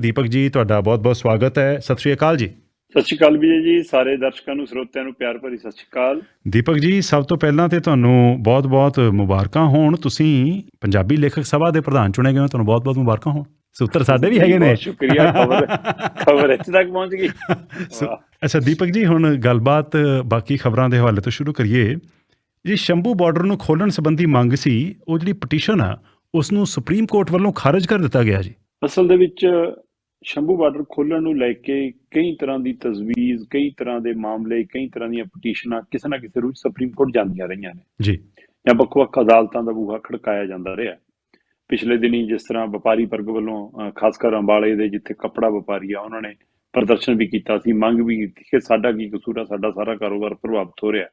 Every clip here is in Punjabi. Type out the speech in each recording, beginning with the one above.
ਦੀਪਕ ਜੀ ਤੁਹਾਡਾ ਬਹੁਤ-ਬਹੁਤ ਸਵਾਗਤ ਹੈ। ਸਤਿ ਸ਼੍ਰੀ ਅਕਾਲ ਜੀ। ਸਤਿ ਸ਼੍ਰੀ ਅਕਾਲ ਵੀਰੇ ਜੀ ਸਾਰੇ ਦਰਸ਼ਕਾਂ ਨੂੰ ਸਰੋਤਿਆਂ ਨੂੰ ਪਿਆਰ ਭਰੀ ਸਤਿ ਸ਼੍ਰੀ ਅਕਾਲ। ਦੀਪਕ ਜੀ ਸਭ ਤੋਂ ਪਹਿਲਾਂ ਤੇ ਤੁਹਾਨੂੰ ਬਹੁਤ-ਬਹੁਤ ਮੁਬਾਰਕਾਂ ਹੋਣ। ਤੁਸੀਂ ਪੰਜਾਬੀ ਲੇਖਕ ਸਭਾ ਦੇ ਪ੍ਰਧਾਨ ਚੁਣੇ ਗਏ ਹੋ ਤੁਹਾਨੂੰ ਬਹੁਤ-ਬਹੁਤ ਮੁਬਾਰਕਾਂ ਹੋਣ। ਸੂਤਰ ਸਾਡੇ ਵੀ ਹੈਗੇ ਨੇ। ਸ਼ੁਕਰੀਆ ਖਬਰ ਖਬਰ ਇੱਥੇ ਤੱਕ ਪਹੁੰਚ ਗਈ। ਅੱਛਾ ਦੀਪਕ ਜੀ ਹੁਣ ਗੱਲਬਾਤ ਬਾਕੀ ਖਬਰਾਂ ਦੇ ਹਵਾਲੇ ਤੋਂ ਸ਼ੁਰੂ ਕਰੀਏ। ਜੀ ਸ਼ੰਭੂ ਬਾਰਡਰ ਨੂੰ ਖੋਲਣ ਸੰਬੰਧੀ ਮੰਗ ਸੀ ਉਹ ਜਿਹੜੀ ਪਟੀਸ਼ਨ ਆ ਉਸ ਨੂੰ ਸੁਪਰੀਮ ਕੋਰਟ ਵੱਲੋਂ ਖਾਰਜ ਕਰ ਦਿੱਤਾ ਗਿਆ ਜੀ। ਅਸਲ ਦੇ ਵਿੱਚ ਸ਼ੰਭੂ ਬਾਰਡਰ ਖੋਲਣ ਨੂੰ ਲੈ ਕੇ ਕਈ ਤਰ੍ਹਾਂ ਦੀ ਤਜਵੀਜ਼ ਕਈ ਤਰ੍ਹਾਂ ਦੇ ਮਾਮਲੇ ਕਈ ਤਰ੍ਹਾਂ ਦੀਆਂ ਪਟੀਸ਼ਨਾਂ ਕਿਸੇ ਨਾ ਕਿਸੇ ਰੂਪ ਸੁਪਰੀਮ ਕੋਰਟ ਜਾਂਦੀਆਂ ਰਹੀਆਂ ਨੇ। ਜੀ। ਜਾਂ ਵੱਖ-ਵੱਖ ਅਦਾਲਤਾਂ ਦਾ ਬੂਹਾ ਖੜਕਾਇਆ ਜਾਂਦਾ ਰਿਹਾ। ਪਿਛਲੇ ਦਿਨੀ ਜਿਸ ਤਰ੍ਹਾਂ ਵਪਾਰੀ ਵਰਗ ਵੱਲੋਂ ਖਾਸ ਕਰ ਅੰਬਾਲੇ ਦੇ ਜਿੱਥੇ ਕੱਪੜਾ ਵਪਾਰੀ ਆ ਉਹਨਾਂ ਨੇ ਪ੍ਰਦਰਸ਼ਨ ਵੀ ਕੀਤਾ ਸੀ ਮੰਗ ਵੀ ਕੀਤੀ ਕਿ ਸਾਡਾ ਕੀ ਕਸੂਰ ਆ ਸਾਡਾ ਸਾਰਾ ਕਾਰੋਬਾਰ ਪ੍ਰਭਾਵਿਤ ਹੋ ਰਿਹਾ।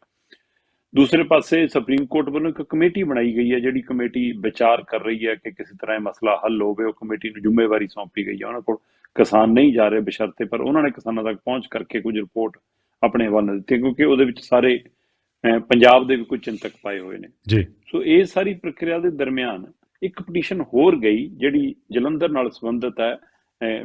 ਦੂਸਰੇ ਪਾਸੇ ਸੁਪਰੀਮ ਕੋਰਟ ਵੱਲੋਂ ਇੱਕ ਕਮੇਟੀ ਬਣਾਈ ਗਈ ਹੈ ਜਿਹੜੀ ਕਮੇਟੀ ਵਿਚਾਰ ਕਰ ਰਹੀ ਹੈ ਕਿ ਕਿਸੇ ਤਰ੍ਹਾਂ ਇਹ ਮਸਲਾ ਹੱਲ ਹੋਵੇ ਉਹ ਕਮੇਟੀ ਨੂੰ ਜ਼ਿੰਮੇਵਾਰੀ ਸੌਂਪੀ ਗਈ ਹੈ ਉਹਨਾਂ ਕੋਲ। ਕਿਸਾਨ ਨਹੀਂ ਜਾ ਰਹੇ ਬਸ਼ਰਤੇ ਪਰ ਉਹਨਾਂ ਨੇ ਕਿਸਾਨਾਂ ਤੱਕ ਪਹੁੰਚ ਕਰਕੇ ਕੁਝ ਰਿਪੋਰਟ ਆਪਣੇ ਹਵਾਲੇ ਦਿੱਤੀ ਕਿਉਂਕਿ ਉਹਦੇ ਵਿੱਚ ਸਾਰੇ ਪੰਜਾਬ ਦੇ ਵੀ ਕੁਝ ਚਿੰਤਕ ਪਾਏ ਹੋਏ ਨੇ। ਜੀ। ਸੋ ਇਹ ਸਾਰੀ ਪ੍ਰਕਿਰਿਆ ਦੇ ਦਰਮਿਆਨ ਇੱਕ ਪਟੀਸ਼ਨ ਹੋਰ ਗਈ ਜਿਹੜੀ ਜਲੰਧਰ ਨਾਲ ਸੰਬੰਧਿਤ ਹੈ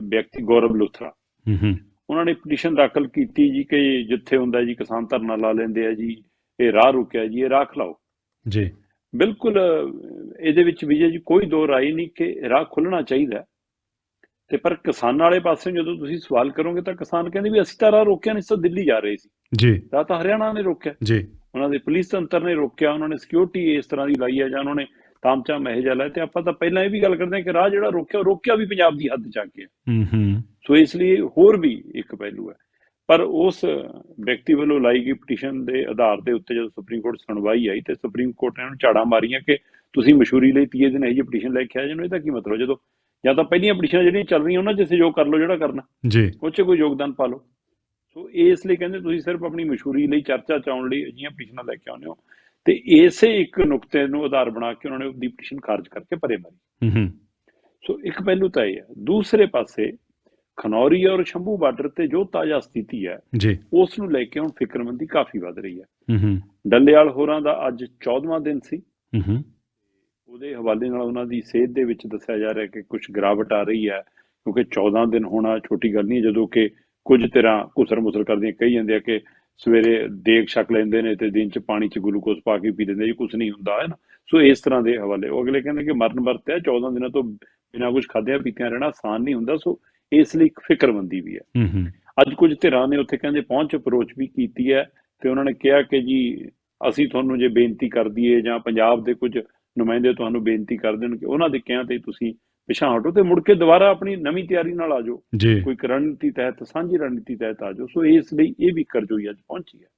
ਵਿਅਕਤੀ ਗੌਰਵ ਲੁਥਰਾ। ਹੂੰ ਹੂੰ। ਉਹਨਾਂ ਨੇ ਪਟੀਸ਼ਨ ਦਾਖਲ ਕੀਤੀ ਜੀ ਕਿ ਜਿੱਥੇ ਹੁੰਦਾ ਜੀ ਕਿਸਾਨ ਧਰਨਾ ਲਾ ਲੈਂਦੇ ਆ ਜੀ ਇਹ ਰਾਹ ਰੁਕਿਆ ਜੀ ਇਹ ਰਾਹ ਖਲਾਓ। ਜੀ। ਬਿਲਕੁਲ ਇਹਦੇ ਵਿੱਚ ਵਿਜੇ ਜੀ ਕੋਈ ਦੋ ਰਾਏ ਨਹੀਂ ਕਿ ਰਾਹ ਖੁੱਲਣਾ ਚਾਹੀਦਾ। ਤੇ ਪਰ ਕਿਸਾਨਾਂ ਵਾਲੇ ਪਾਸੇ ਜਦੋਂ ਤੁਸੀਂ ਸਵਾਲ ਕਰੋਗੇ ਤਾਂ ਕਿਸਾਨ ਕਹਿੰਦੇ ਵੀ ਅਸੀਂ ਤਾਂ ਰਾਹ ਰੋਕਿਆ ਨਹੀਂ ਸੀ ਦਿੱਲੀ ਜਾ ਰਹੇ ਸੀ। ਜੀ। ਰਾਹ ਤਾਂ ਹਰਿਆਣਾ ਨੇ ਰੋਕਿਆ। ਜੀ। ਉਹਨਾਂ ਦੇ ਪੁਲਿਸ ਤੰਤਰ ਨੇ ਰੋਕਿਆ ਉਹਨਾਂ ਨੇ ਸਿਕਿਉਰਿਟੀ ਇਸ ਤਰ੍ਹਾਂ ਦੀ ਲਾਈ ਹੈ ਜਾਂ ਉਹਨਾਂ ਨੇ ਤਾਮਚਾ ਮਹਿਜਾ ਲਾਇਆ। ਤੇ ਆਪਾਂ ਤਾਂ ਪਹਿਲਾਂ ਇਹ ਵੀ ਗੱਲ ਕਰਦੇ ਹਾਂ ਕਿ ਰਾਹ ਜਿਹੜਾ ਰੋਕਿਆ ਰੋਕਿਆ ਵੀ ਪੰਜਾਬ ਦੀ ਹੱਦ ਚ ਆ ਕੇ ਹੈ। ਹੂੰ। ਸੋ ਇਸ ਲਈ ਹੋਰ ਵੀ ਇੱਕ ਪਹਿਲੂ ਹੈ। ਪਰ ਉਸ ਵਿਅਕਤੀ ਵੱਲੋਂ ਲਾਈ ਗਈ ਪਟੀਸ਼ਨ ਦੇ ਆਧਾਰ ਦੇ ਉੱਤੇ ਜਦੋਂ ਸੁਪਰੀਮ ਕੋਰਟ ਸੁਣਵਾਈ ਆਈ ਤੇ ਸੁਪਰੀਮ ਕੋਰਟ ਨੇ ਉਹਨੂੰ ਝਾੜਾਂ ਮਾਰੀਆਂ ਕਿ ਤੁਸੀਂ ਮਸ਼ਹੂਰੀ ਲਈ ਤੀਏ ਦਿਨ ਇਹ ਜਿਹੀ ਪਟੀਸ਼ਨ ਲੈ ਕੇ ਆਏ ਜਿਹਨੂੰ ਇਹਦਾ ਕੀ ਮਤਲਬ? ਜਦੋਂ ਜਾਂ ਤਾਂ ਪਹਿਲੀਆਂ ਪਟੀਸ਼ਨਾਂ ਜਿਹੜੀਆਂ ਚੱਲ ਰਹੀਆਂ ਉਹਨਾਂ 'ਚ ਸਹਿਯੋਗ ਕਰ ਲਓ ਜਿਹੜਾ ਕਰਨਾ। ਜੀ। ਉਹ 'ਚ ਕੋਈ ਯੋਗਦਾਨ ਪਾ ਲਓ। ਸੋ ਇਸ ਲਈ ਕਹਿੰਦੇ ਤੁਸੀਂ ਸਿਰਫ ਆਪਣੀ ਮਸ਼ਹੂਰੀ ਲਈ ਚਰਚਾ ਚਾਉਣ ਲਈ ਅਜਿਹੀਆਂ ਪਟੀਸ਼ਨਾਂ ਲੈ ਕੇ ਆਉਂਦੇ ਹੋ। ਤੇ ਇਸੇ ਇੱਕ ਨੁਕਤੇ ਨੂੰ ਆਧਾਰ ਬਣਾ ਕੇ ਉਹਨਾਂ ਨੇ ਉਹਦੀ ਪਟੀਸ਼ਨ ਖਾਰਜ ਕਰਕੇ ਪਰੇ ਮਾਰੀ। ਹੂੰ ਹੂੰ। ਸੋ ਇੱਕ ਪਹਿਲੂ ਤਾਂ ਇਹ ਹੈ। ਦੂਸਰੇ ਪਾਸੇ ਖਨੌਰੀ ਔਰ ਸ਼ੰਭੂ ਬਾਰਡਰ ਤੇ ਜੋ ਤਾਜ਼ਾ ਸਥਿਤੀ ਹੈ ਜੀ। ਉਸ ਨੂੰ ਲੈ ਕੇ ਹੁਣ ਫਿਕਰਮੰਦੀ ਕਾਫੀ ਵੱਧ ਰਹੀ ਹੈ। ਹੂੰ ਹੂੰ। ਡੱਲੇਵਾਲ ਹੋਰਾਂ ਦਾ ਅੱਜ 14ਵਾਂ ਦਿਨ ਸੀ। ਹੂੰ ਹੂੰ। ਉਹਦੇ ਹਵਾਲੇ ਨਾਲ ਉਹਨਾਂ ਦੀ ਸਿਹਤ ਦੇ ਵਿੱਚ ਦੱਸਿਆ ਜਾ ਰਿਹਾ ਕਿ ਕੁਝ ਗਿਰਾਵਟ ਆ ਰਹੀ ਹੈ ਕਿਉਂਕਿ 14 ਦਿਨ ਹੋਣਾ ਛੋਟੀ ਗੱਲ ਨਹੀਂ ਜਦੋਂ ਕਿ ਕੁਝ ਤਰ੍ਹਾਂ ਘੁਸਰ ਮੁਸਰ ਕਰਦੀਆਂ ਕਹੀ ਜਾਂਦੇ ਆ ਕਿ ਸਵੇਰੇ ਦੇਗ ਛਕ ਲੈਂਦੇ ਨੇ ਤੇ ਦਿਨ ਚ ਪਾਣੀ ਚ ਗਲੂਕੋਜ਼ ਪਾ ਕੇ ਪੀ ਲੈਂਦੇ ਜੀ ਕੁਝ ਨਹੀਂ ਹੁੰਦਾ ਹੈ ਨਾ? ਸੋ ਇਸ ਤਰ੍ਹਾਂ ਦੇ ਹਵਾਲੇ। ਉਹ ਅਗਲੇ ਕਹਿੰਦੇ ਕਿ ਮਰਨ ਵਰਤ ਹੈ 14 ਦਿਨਾਂ ਤੋਂ ਬਿਨਾਂ ਕੁਝ ਖਾਧਿਆਂ ਪੀਤਿਆਂ ਰਹਿਣਾ ਆਸਾਨ ਨਹੀਂ ਹੁੰਦਾ ਸੋ ਇਸ ਲਈ ਇੱਕ ਫਿਕਰਮੰਦੀ ਵੀ ਹੈ। ਅੱਜ ਕੁਝ ਧਿਰਾਂ ਨੇ ਉੱਥੇ ਕਹਿੰਦੇ ਪਹੁੰਚ ਅਪਰੋਚ ਵੀ ਕੀਤੀ ਹੈ ਤੇ ਉਹਨਾਂ ਨੇ ਕਿਹਾ ਕਿ ਜੀ ਅਸੀਂ ਤੁਹਾਨੂੰ ਜੇ ਬੇਨਤੀ ਕਰ ਦਈਏ ਜਾਂ ਪੰਜਾਬ ਦੇ ਕੁਝ ਨੁਮਾਇੰਦੇ ਤੁਹਾਨੂੰ ਬੇਨਤੀ ਕਰ ਦੇਣ ਕਿ ਉਹਨਾਂ ਦੇ ਕਹਿਣ ਤੇ ਤੁਸੀਂ ਪਿਛਾਂ ਹਟੋ ਤੇ ਮੁੜ ਕੇ ਦੁਬਾਰਾ ਆਪਣੀ ਨਵੀਂ ਤਿਆਰੀ ਨਾਲ ਆ ਜਾਓ। ਜੀ। ਕੋਈ ਰਣਨੀਤੀ ਤਹਿਤ ਸਾਂਝੀ ਰਣਨੀਤੀ ਤਹਿਤ ਆ ਜਾਓ। ਸੋ ਇਸ ਲਈ ਇਹ ਵੀ ਕਰਜੋਈ ਅੱਜ ਪਹੁੰਚੀ ਹੈ।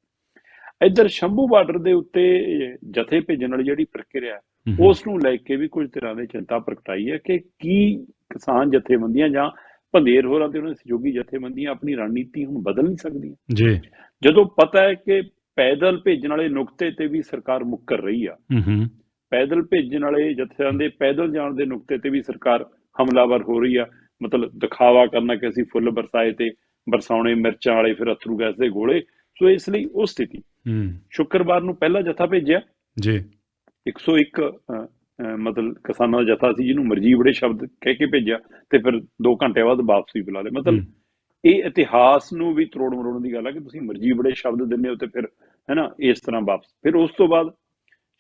ਇੱਧਰ ਸ਼ੰਭੂ ਬਾਰਡਰ ਦੇ ਉੱਤੇ ਜਥੇ ਭੇਜਣ ਵਾਲੀ ਜਿਹੜੀ ਪ੍ਰਕਿਰਿਆ। ਉਸ ਨੂੰ ਲੈ ਕੇ ਵੀ ਕੁਝ ਤਰ੍ਹਾਂ ਦੀ ਚਿੰਤਾ ਪ੍ਰਗਟਾਈ ਹੈ ਕਿ ਕੀ ਕਿਸਾਨ ਜਥੇਬੰਦੀਆਂ ਜਾਂ ਭੰਦੇਰ ਹੋਰਾਂ ਤੇ ਉਹਨਾਂ ਦੇ ਸਹਿਯੋਗੀ ਜਥੇਬੰਦੀਆਂ ਆਪਣੀ ਰਣਨੀਤੀ ਹੁਣ ਬਦਲ ਨਹੀਂ ਸਕਦੀਆਂ। ਜੀ। ਜਦੋਂ ਪਤਾ ਹੈ ਕਿ ਪੈਦਲ ਭੇਜਣ ਵਾਲੇ ਨੁਕਤੇ ਤੇ ਵੀ ਸਰਕਾਰ ਮੁੱਕਰ ਰਹੀ ਆ ਹੂੰ ਹੂੰ ਪੈਦਲ ਭੇਜਣ ਵਾਲੇ ਜਥਿਆਂ ਦੇ ਪੈਦਲ ਜਾਣ ਦੇ ਨੁਕਤੇ ਤੇ ਵੀ ਸਰਕਾਰ ਹਮਲਾਵਰ ਹੋ ਰਹੀ ਆ। ਮਤਲਬ ਦਿਖਾਵਾ ਕਰਨਾ ਕਿ ਅਸੀਂ ਫੁੱਲ ਬਰਸਾਏ ਤੇ ਬਰਸਾਉਣੇ ਮਿਰਚਾਂ ਵਾਲੇ ਫਿਰ ਅਥਰੂ ਗੈਸ ਦੇ ਗੋਲੇ। ਸੋ ਇਸ ਲਈ ਉਹ ਸਥਿਤੀ। ਹੂੰ। ਸ਼ੁੱਕਰਵਾਰ ਨੂੰ ਪਹਿਲਾ ਜਥਾ ਭੇਜਿਆ। ਜੀ। 101 ਅ, ਅ, ਮਤਲਬ ਕਿਸਾਨਾਂ ਦਾ ਜਥਾ ਸੀ ਜਿਹਨੂੰ ਮਰਜ਼ੀ ਬੜੇ ਸ਼ਬਦ ਕਹਿ ਕੇ ਭੇਜਿਆ ਤੇ ਫਿਰ 2 ਘੰਟੇ ਬਾਅਦ ਵਾਪਸੀ ਬੁਲਾ ਲਏ ਮਤਲਬ। ਇਹ ਇਤਿਹਾਸ ਨੂੰ ਵੀ ਤਰੋੜ ਮਰੋੜਨ ਦੀ ਗੱਲ ਹੈ ਕਿ ਤੁਸੀਂ ਮਰਜ਼ੀ ਬੜੇ ਸ਼ਬਦ ਦਿੰਦੇ ਹੋ ਤੇ ਫਿਰ ਹੈਨਾ ਇਸ ਤਰ੍ਹਾਂ ਵਾਪਸ। ਫਿਰ ਉਸ ਤੋਂ ਬਾਅਦ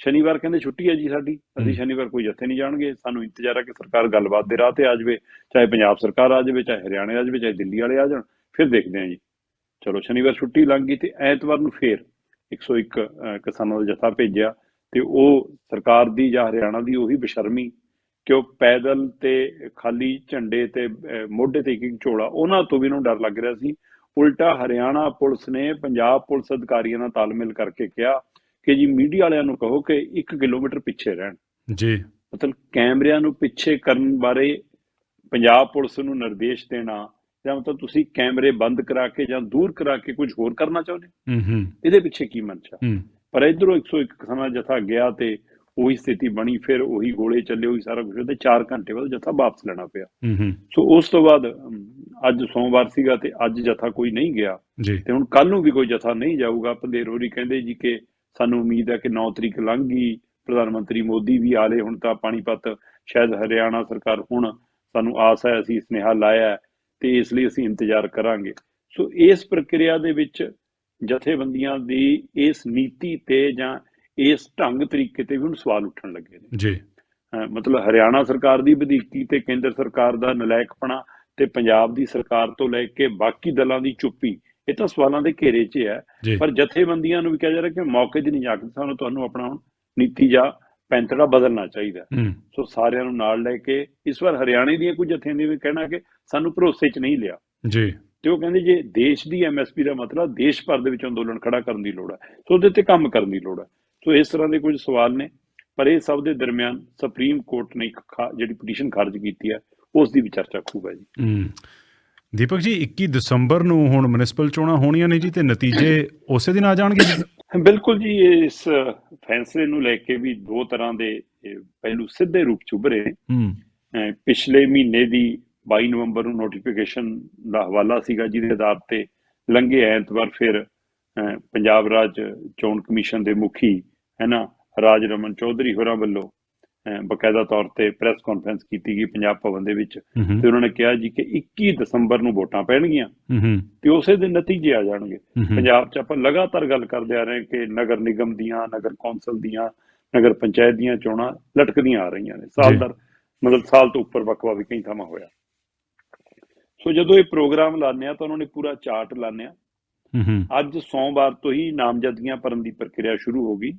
ਸ਼ਨੀਵਾਰ ਕਹਿੰਦੇ ਛੁੱਟੀ ਹੈ ਜੀ ਸਾਡੀ। ਅਸੀਂ। ਸ਼ਨੀਵਾਰ ਕੋਈ ਜੱਥੇ ਨਹੀਂ ਜਾਣਗੇ। ਸਾਨੂੰ ਇੰਤਜ਼ਾਰ ਹੈ ਕਿ ਸਰਕਾਰ ਗੱਲਬਾਤ ਦੇ ਰਾਹ ਤੇ ਆ ਜਾਵੇ। ਚਾਹੇ ਪੰਜਾਬ ਸਰਕਾਰ ਆ ਜਾਵੇ ਚਾਹੇ ਹਰਿਆਣਾ ਆ ਜਾਵੇ ਚਾਹੇ ਦਿੱਲੀ ਵਾਲੇ ਆ ਜਾਣ ਫਿਰ ਦੇਖਦੇ ਹਾਂ ਜੀ। ਚਲੋ ਸ਼ਨੀਵਾਰ ਛੁੱਟੀ ਲੰਘ ਗਈ ਤੇ ਐਤਵਾਰ ਨੂੰ ਫੇਰ 101 ਅ, ਕਿਸਾਨਾਂ ਦਾ ਜਥਾ ਭੇਜਿਆ ਤੇ ਉਹ ਸਰਕਾਰ ਦੀ ਜਾਂ ਹਰਿਆਣਾ ਦੀ ਉਹੀ ਬੇਸ਼ਰਮੀ ਕਿ ਉਹ ਪੈਦਲ ਤੇ ਖਾਲੀ ਝੰਡੇ ਤੇ ਮੋਢੇ ਤੇ ਇੱਕ ਇੱਕ ਝੋਲਾ ਉਹਨਾਂ ਤੋਂ ਵੀ ਨੂੰ ਡਰ ਲੱਗ ਰਿਹਾ ਸੀ। ਉਲਟਾ ਹਰਿਆਣਾ ਪੁਲਿਸ ਨੇ ਪੰਜਾਬ ਪੁਲਿਸ ਅਧਿਕਾਰੀਆਂ ਨਾਲ ਤਾਲਮੇਲ ਕਰਕੇ ਕਿਹਾ ਕਿ ਜੀ ਮੀਡੀਆ ਵਾਲਿਆਂ ਨੂੰ ਕਹੋ ਕਿ 1 ਕਿਲੋਮੀਟਰ ਪਿੱਛੇ ਰਹਿਣ। ਜੀ। ਮਤਲਬ ਕੈਮਰਿਆਂ ਨੂੰ ਪਿੱਛੇ ਕਰਨ ਬਾਰੇ ਪੰਜਾਬ ਪੁਲਿਸ ਨੂੰ ਨਿਰਦੇਸ਼ ਦੇਣਾ ਜਾਂ ਮਤਲਬ ਤੁਸੀਂ ਕੈਮਰੇ ਬੰਦ ਕਰਾ ਕੇ ਜਾਂ ਦੂਰ ਕਰਾ ਕੇ ਕੁਝ ਹੋਰ ਕਰਨਾ ਚਾਹੁੰਦੇ ਹੋ? ਹੂੰ ਇਹਦੇ ਪਿੱਛੇ ਕੀ ਮਨਸ਼ਾ ਪਰ ਇਧਰੋਂ 101 ਕਿਸਾਨਾਂ ਦਾ ਜਥਾ ਗਿਆ ਤੇ ਉਹੀ ਸਥਿਤੀ ਬਣੀ ਫਿਰ ਉਹੀ ਗੋਲੇ ਚੱਲੇ ਉਹੀ ਸਾਰਾ ਕੁਝ ਤੇ 4 ਘੰਟੇ ਬਾਅਦ ਜਥਾ ਵਾਪਸ ਲੈਣਾ ਪਿਆ। ਹੂੰ ਹੂੰ। ਸੋ ਉਸ ਤੋਂ ਬਾਅਦ ਅੱਜ ਸੋਮਵਾਰ ਸੀਗਾ ਤੇ ਅੱਜ ਜਥਾ ਕੋਈ ਨਹੀਂ ਗਿਆ। ਤੇ ਹੁਣ ਕੱਲ ਨੂੰ ਵੀ ਕੋਈ ਜਥਾ ਨਹੀਂ ਜਾਊਗਾ। ਪੰਦੇਰ ਹੋਰੀ ਕਹਿੰਦੇ ਜੀ ਕਿ ਸਾਨੂੰ ਉਮੀਦ ਹੈ ਕਿ 9 ਤਰੀਕ ਲੰਘ ਗਈ ਪ੍ਰਧਾਨ ਮੰਤਰੀ ਮੋਦੀ ਵੀ ਆਲੇ ਹੁਣ ਤਾਂ ਪਾਣੀਪਤ ਸ਼ਾਇਦ ਹਰਿਆਣਾ ਸਰਕਾਰ ਹੁਣ ਸਾਨੂੰ ਆਸ ਹੈ ਅਸੀਂ ਸੁਨੇਹਾ ਲਾਇਆ ਤੇ ਇਸ ਲਈ ਅਸੀਂ ਇੰਤਜ਼ਾਰ ਕਰਾਂਗੇ। ਸੋ ਇਸ ਪ੍ਰਕਿਰਿਆ ਦੇ ਵਿੱਚ ਜਥੇਬੰਦੀਆਂ ਦੀ ਇਸ ਨੀਤੀ ਤੇ ਜਾਂ ਇਸ ਢੰਗ ਤਰੀਕੇ ਤੇ ਵੀ ਹੁਣ ਸਵਾਲ ਉੱਠਣ ਲੱਗੇ ਨੇ। ਜੀ। ਮਤਲਬ ਹਰਿਆਣਾ ਸਰਕਾਰ ਦੀ ਵਧੀਕੀ ਤੇ ਕੇਂਦਰ ਸਰਕਾਰ ਦਾ ਨਲਾਇਕਪਣਾ ਤੇ ਪੰਜਾਬ ਦੀ ਸਰਕਾਰ ਤੋਂ ਲੈ ਕੇ ਬਾਕੀ ਦਲਾਂ ਦੀ ਚੁੱਪੀ ਇਹ ਤਾਂ ਸਵਾਲਾਂ ਦੇ ਘੇਰੇ 'ਚ ਹੈ ਪਰ ਜਥੇਬੰਦੀਆਂ ਨੂੰ ਵੀ ਕਿਹਾ ਜਾ ਰਿਹਾ ਕਿ ਮੌਕੇ ਦੀ ਨਹੀਂ ਜਾ ਕੇ ਸਾਨੂੰ ਤੁਹਾਨੂੰ ਆਪਣਾ ਨੀਤੀ ਜਾਂ ਪੈਂਤੜਾ ਬਦਲਣਾ ਚਾਹੀਦਾ ਸੋ ਸਾਰਿਆਂ ਨੂੰ ਨਾਲ ਲੈ ਕੇ ਇਸ ਵਾਰ ਹਰਿਆਣੇ ਦੀਆਂ ਕੁਝ ਜਥਿਆਂ ਨੇ ਵੀ ਕਹਿਣਾ ਕਿ ਸਾਨੂੰ ਭਰੋਸੇ 'ਚ ਨਹੀਂ ਲਿਆ। ਜੀ। ਤੇ ਉਹ ਕਹਿੰਦੇ ਜੇ ਦੇਸ਼ ਦੀ ਐਮਐਸਪੀ ਦਾ ਮਤਲਬ ਦੇਸ਼ ਭਰ ਦੇ ਵਿੱਚ ਅੰਦੋਲਨ ਖੜਾ ਕਰਨ ਦੀ ਲੋੜ ਹੈ ਸੋ ਉਹਦੇ ਤੇ ਕੰਮ ਕਰਨ ਦੀ ਲੋੜ ਹੈ। ਸੋ ਇਸ ਤਰ੍ਹਾਂ ਦੇ ਕੁਝ ਸਵਾਲ ਨੇ ਪਰ ਇਹ ਸਭ ਦੇ ਦਰਮਿਆਨ ਸੁਪਰੀਮ ਕੋਰਟ ਨੇ ਇੱਕ ਜਿਹੜੀ ਪਟੀਸ਼ਨ ਖਾਰਜ ਕੀਤੀ ਹੈ ਉਸ ਦੀ ਵੀ ਚਰਚਾ ਖੂਬ ਹੈ ਜੀ। ਹੂੰ। ਦੀਪਕ ਜੀ 21 ਦਸੰਬਰ ਨੂੰ ਹੁਣ ਮਿਊਨਿਸਪਲ ਚੋਣਾਂ ਹੋਣੀਆਂ ਨੇ ਜੀ ਤੇ ਨਤੀਜੇ ਉਸੇ ਦਿਨ ਆ ਜਾਣਗੇ ਜੀ? ਬਿਲਕੁਲ ਜੀ ਇਸ ਫੈਸਲੇ ਨੂੰ ਲੈ ਕੇ ਵੀ ਦੋ ਤਰ੍ਹਾਂ ਦੇ ਪਹਿਲੂ ਸਿੱਧੇ ਰੂਪ ਚ ਉੱਭਰੇ ਪਿਛਲੇ ਮਹੀਨੇ ਦੀ 22 ਨਵੰਬਰ ਨੂੰ ਨੋਟੀਫਿਕੇਸ਼ਨ ਦਾ ਹਵਾਲਾ ਸੀਗਾ ਜਿਹਦੇ ਆਧਾਰ ਤੇ ਲੰਘੇ ਐਤਵਾਰ ਫਿਰ ਪੰਜਾਬ ਰਾਜ ਚੋਣ ਕਮਿਸ਼ਨ ਦੇ ਮੁਖੀ ਹੈ ਨਾ ਰਾਜ ਰਮਨ ਚੌਧਰੀ ਹੋਰਾਂ ਵੱਲੋਂ ਬਕਾਇਦਾ ਤੌਰ ਤੇ ਪ੍ਰੈਸ ਕਾਨਫਰੰਸ ਕੀਤੀ ਗਈ ਪੰਜਾਬ ਭਵਨ ਦੇ ਵਿੱਚ। ਤੇ ਉਹਨਾਂ ਨੇ ਕਿਹਾ ਜੀ ਕਿ 21 ਦਸੰਬਰ ਨੂੰ ਵੋਟਾਂ ਪੈਣਗੀਆਂ। ਤੇ ਉਸੇ ਦਿਨ ਨਤੀਜੇ ਆ ਜਾਣਗੇ। ਪੰਜਾਬ 'ਚ ਆਪਾਂ ਲਗਾਤਾਰ ਗੱਲ ਕਰਦੇ ਆ ਰਹੇ ਕਿ ਨਗਰ ਨਿਗਮ ਦੀਆਂ ਨਗਰ ਕੌਂਸਲ ਦੀਆਂ ਨਗਰ ਪੰਚਾਇਤ ਦੀਆਂ ਚੋਣਾਂ ਲਟਕਦੀਆਂ ਆ ਰਹੀਆਂ ਨੇ। ਸਾਲ। ਦਰ ਮਤਲਬ ਸਾਲ ਤੋਂ ਉੱਪਰ ਵੱਖ ਵੱਖ ਕਈ ਥਾਵਾਂ ਹੋਇਆ। ਸੋ ਜਦੋਂ ਇਹ ਪ੍ਰੋਗਰਾਮ ਲਾਉਂਦੇ ਆ ਤਾਂ ਉਹਨਾਂ ਨੇ ਪੂਰਾ ਚਾਰਟ ਲਾਉਂਦੇ ਆ। ਹੂੰ ਹੂੰ ਅੱਜ ਸੋਮਵਾਰ ਤੋਂ ਹੀ ਨਾਮਜ਼ਦਗੀਆਂ ਭਰਨ ਦੀ ਪ੍ਰਕਿਰਿਆ ਸ਼ੁਰੂ ਹੋ ਗਈ।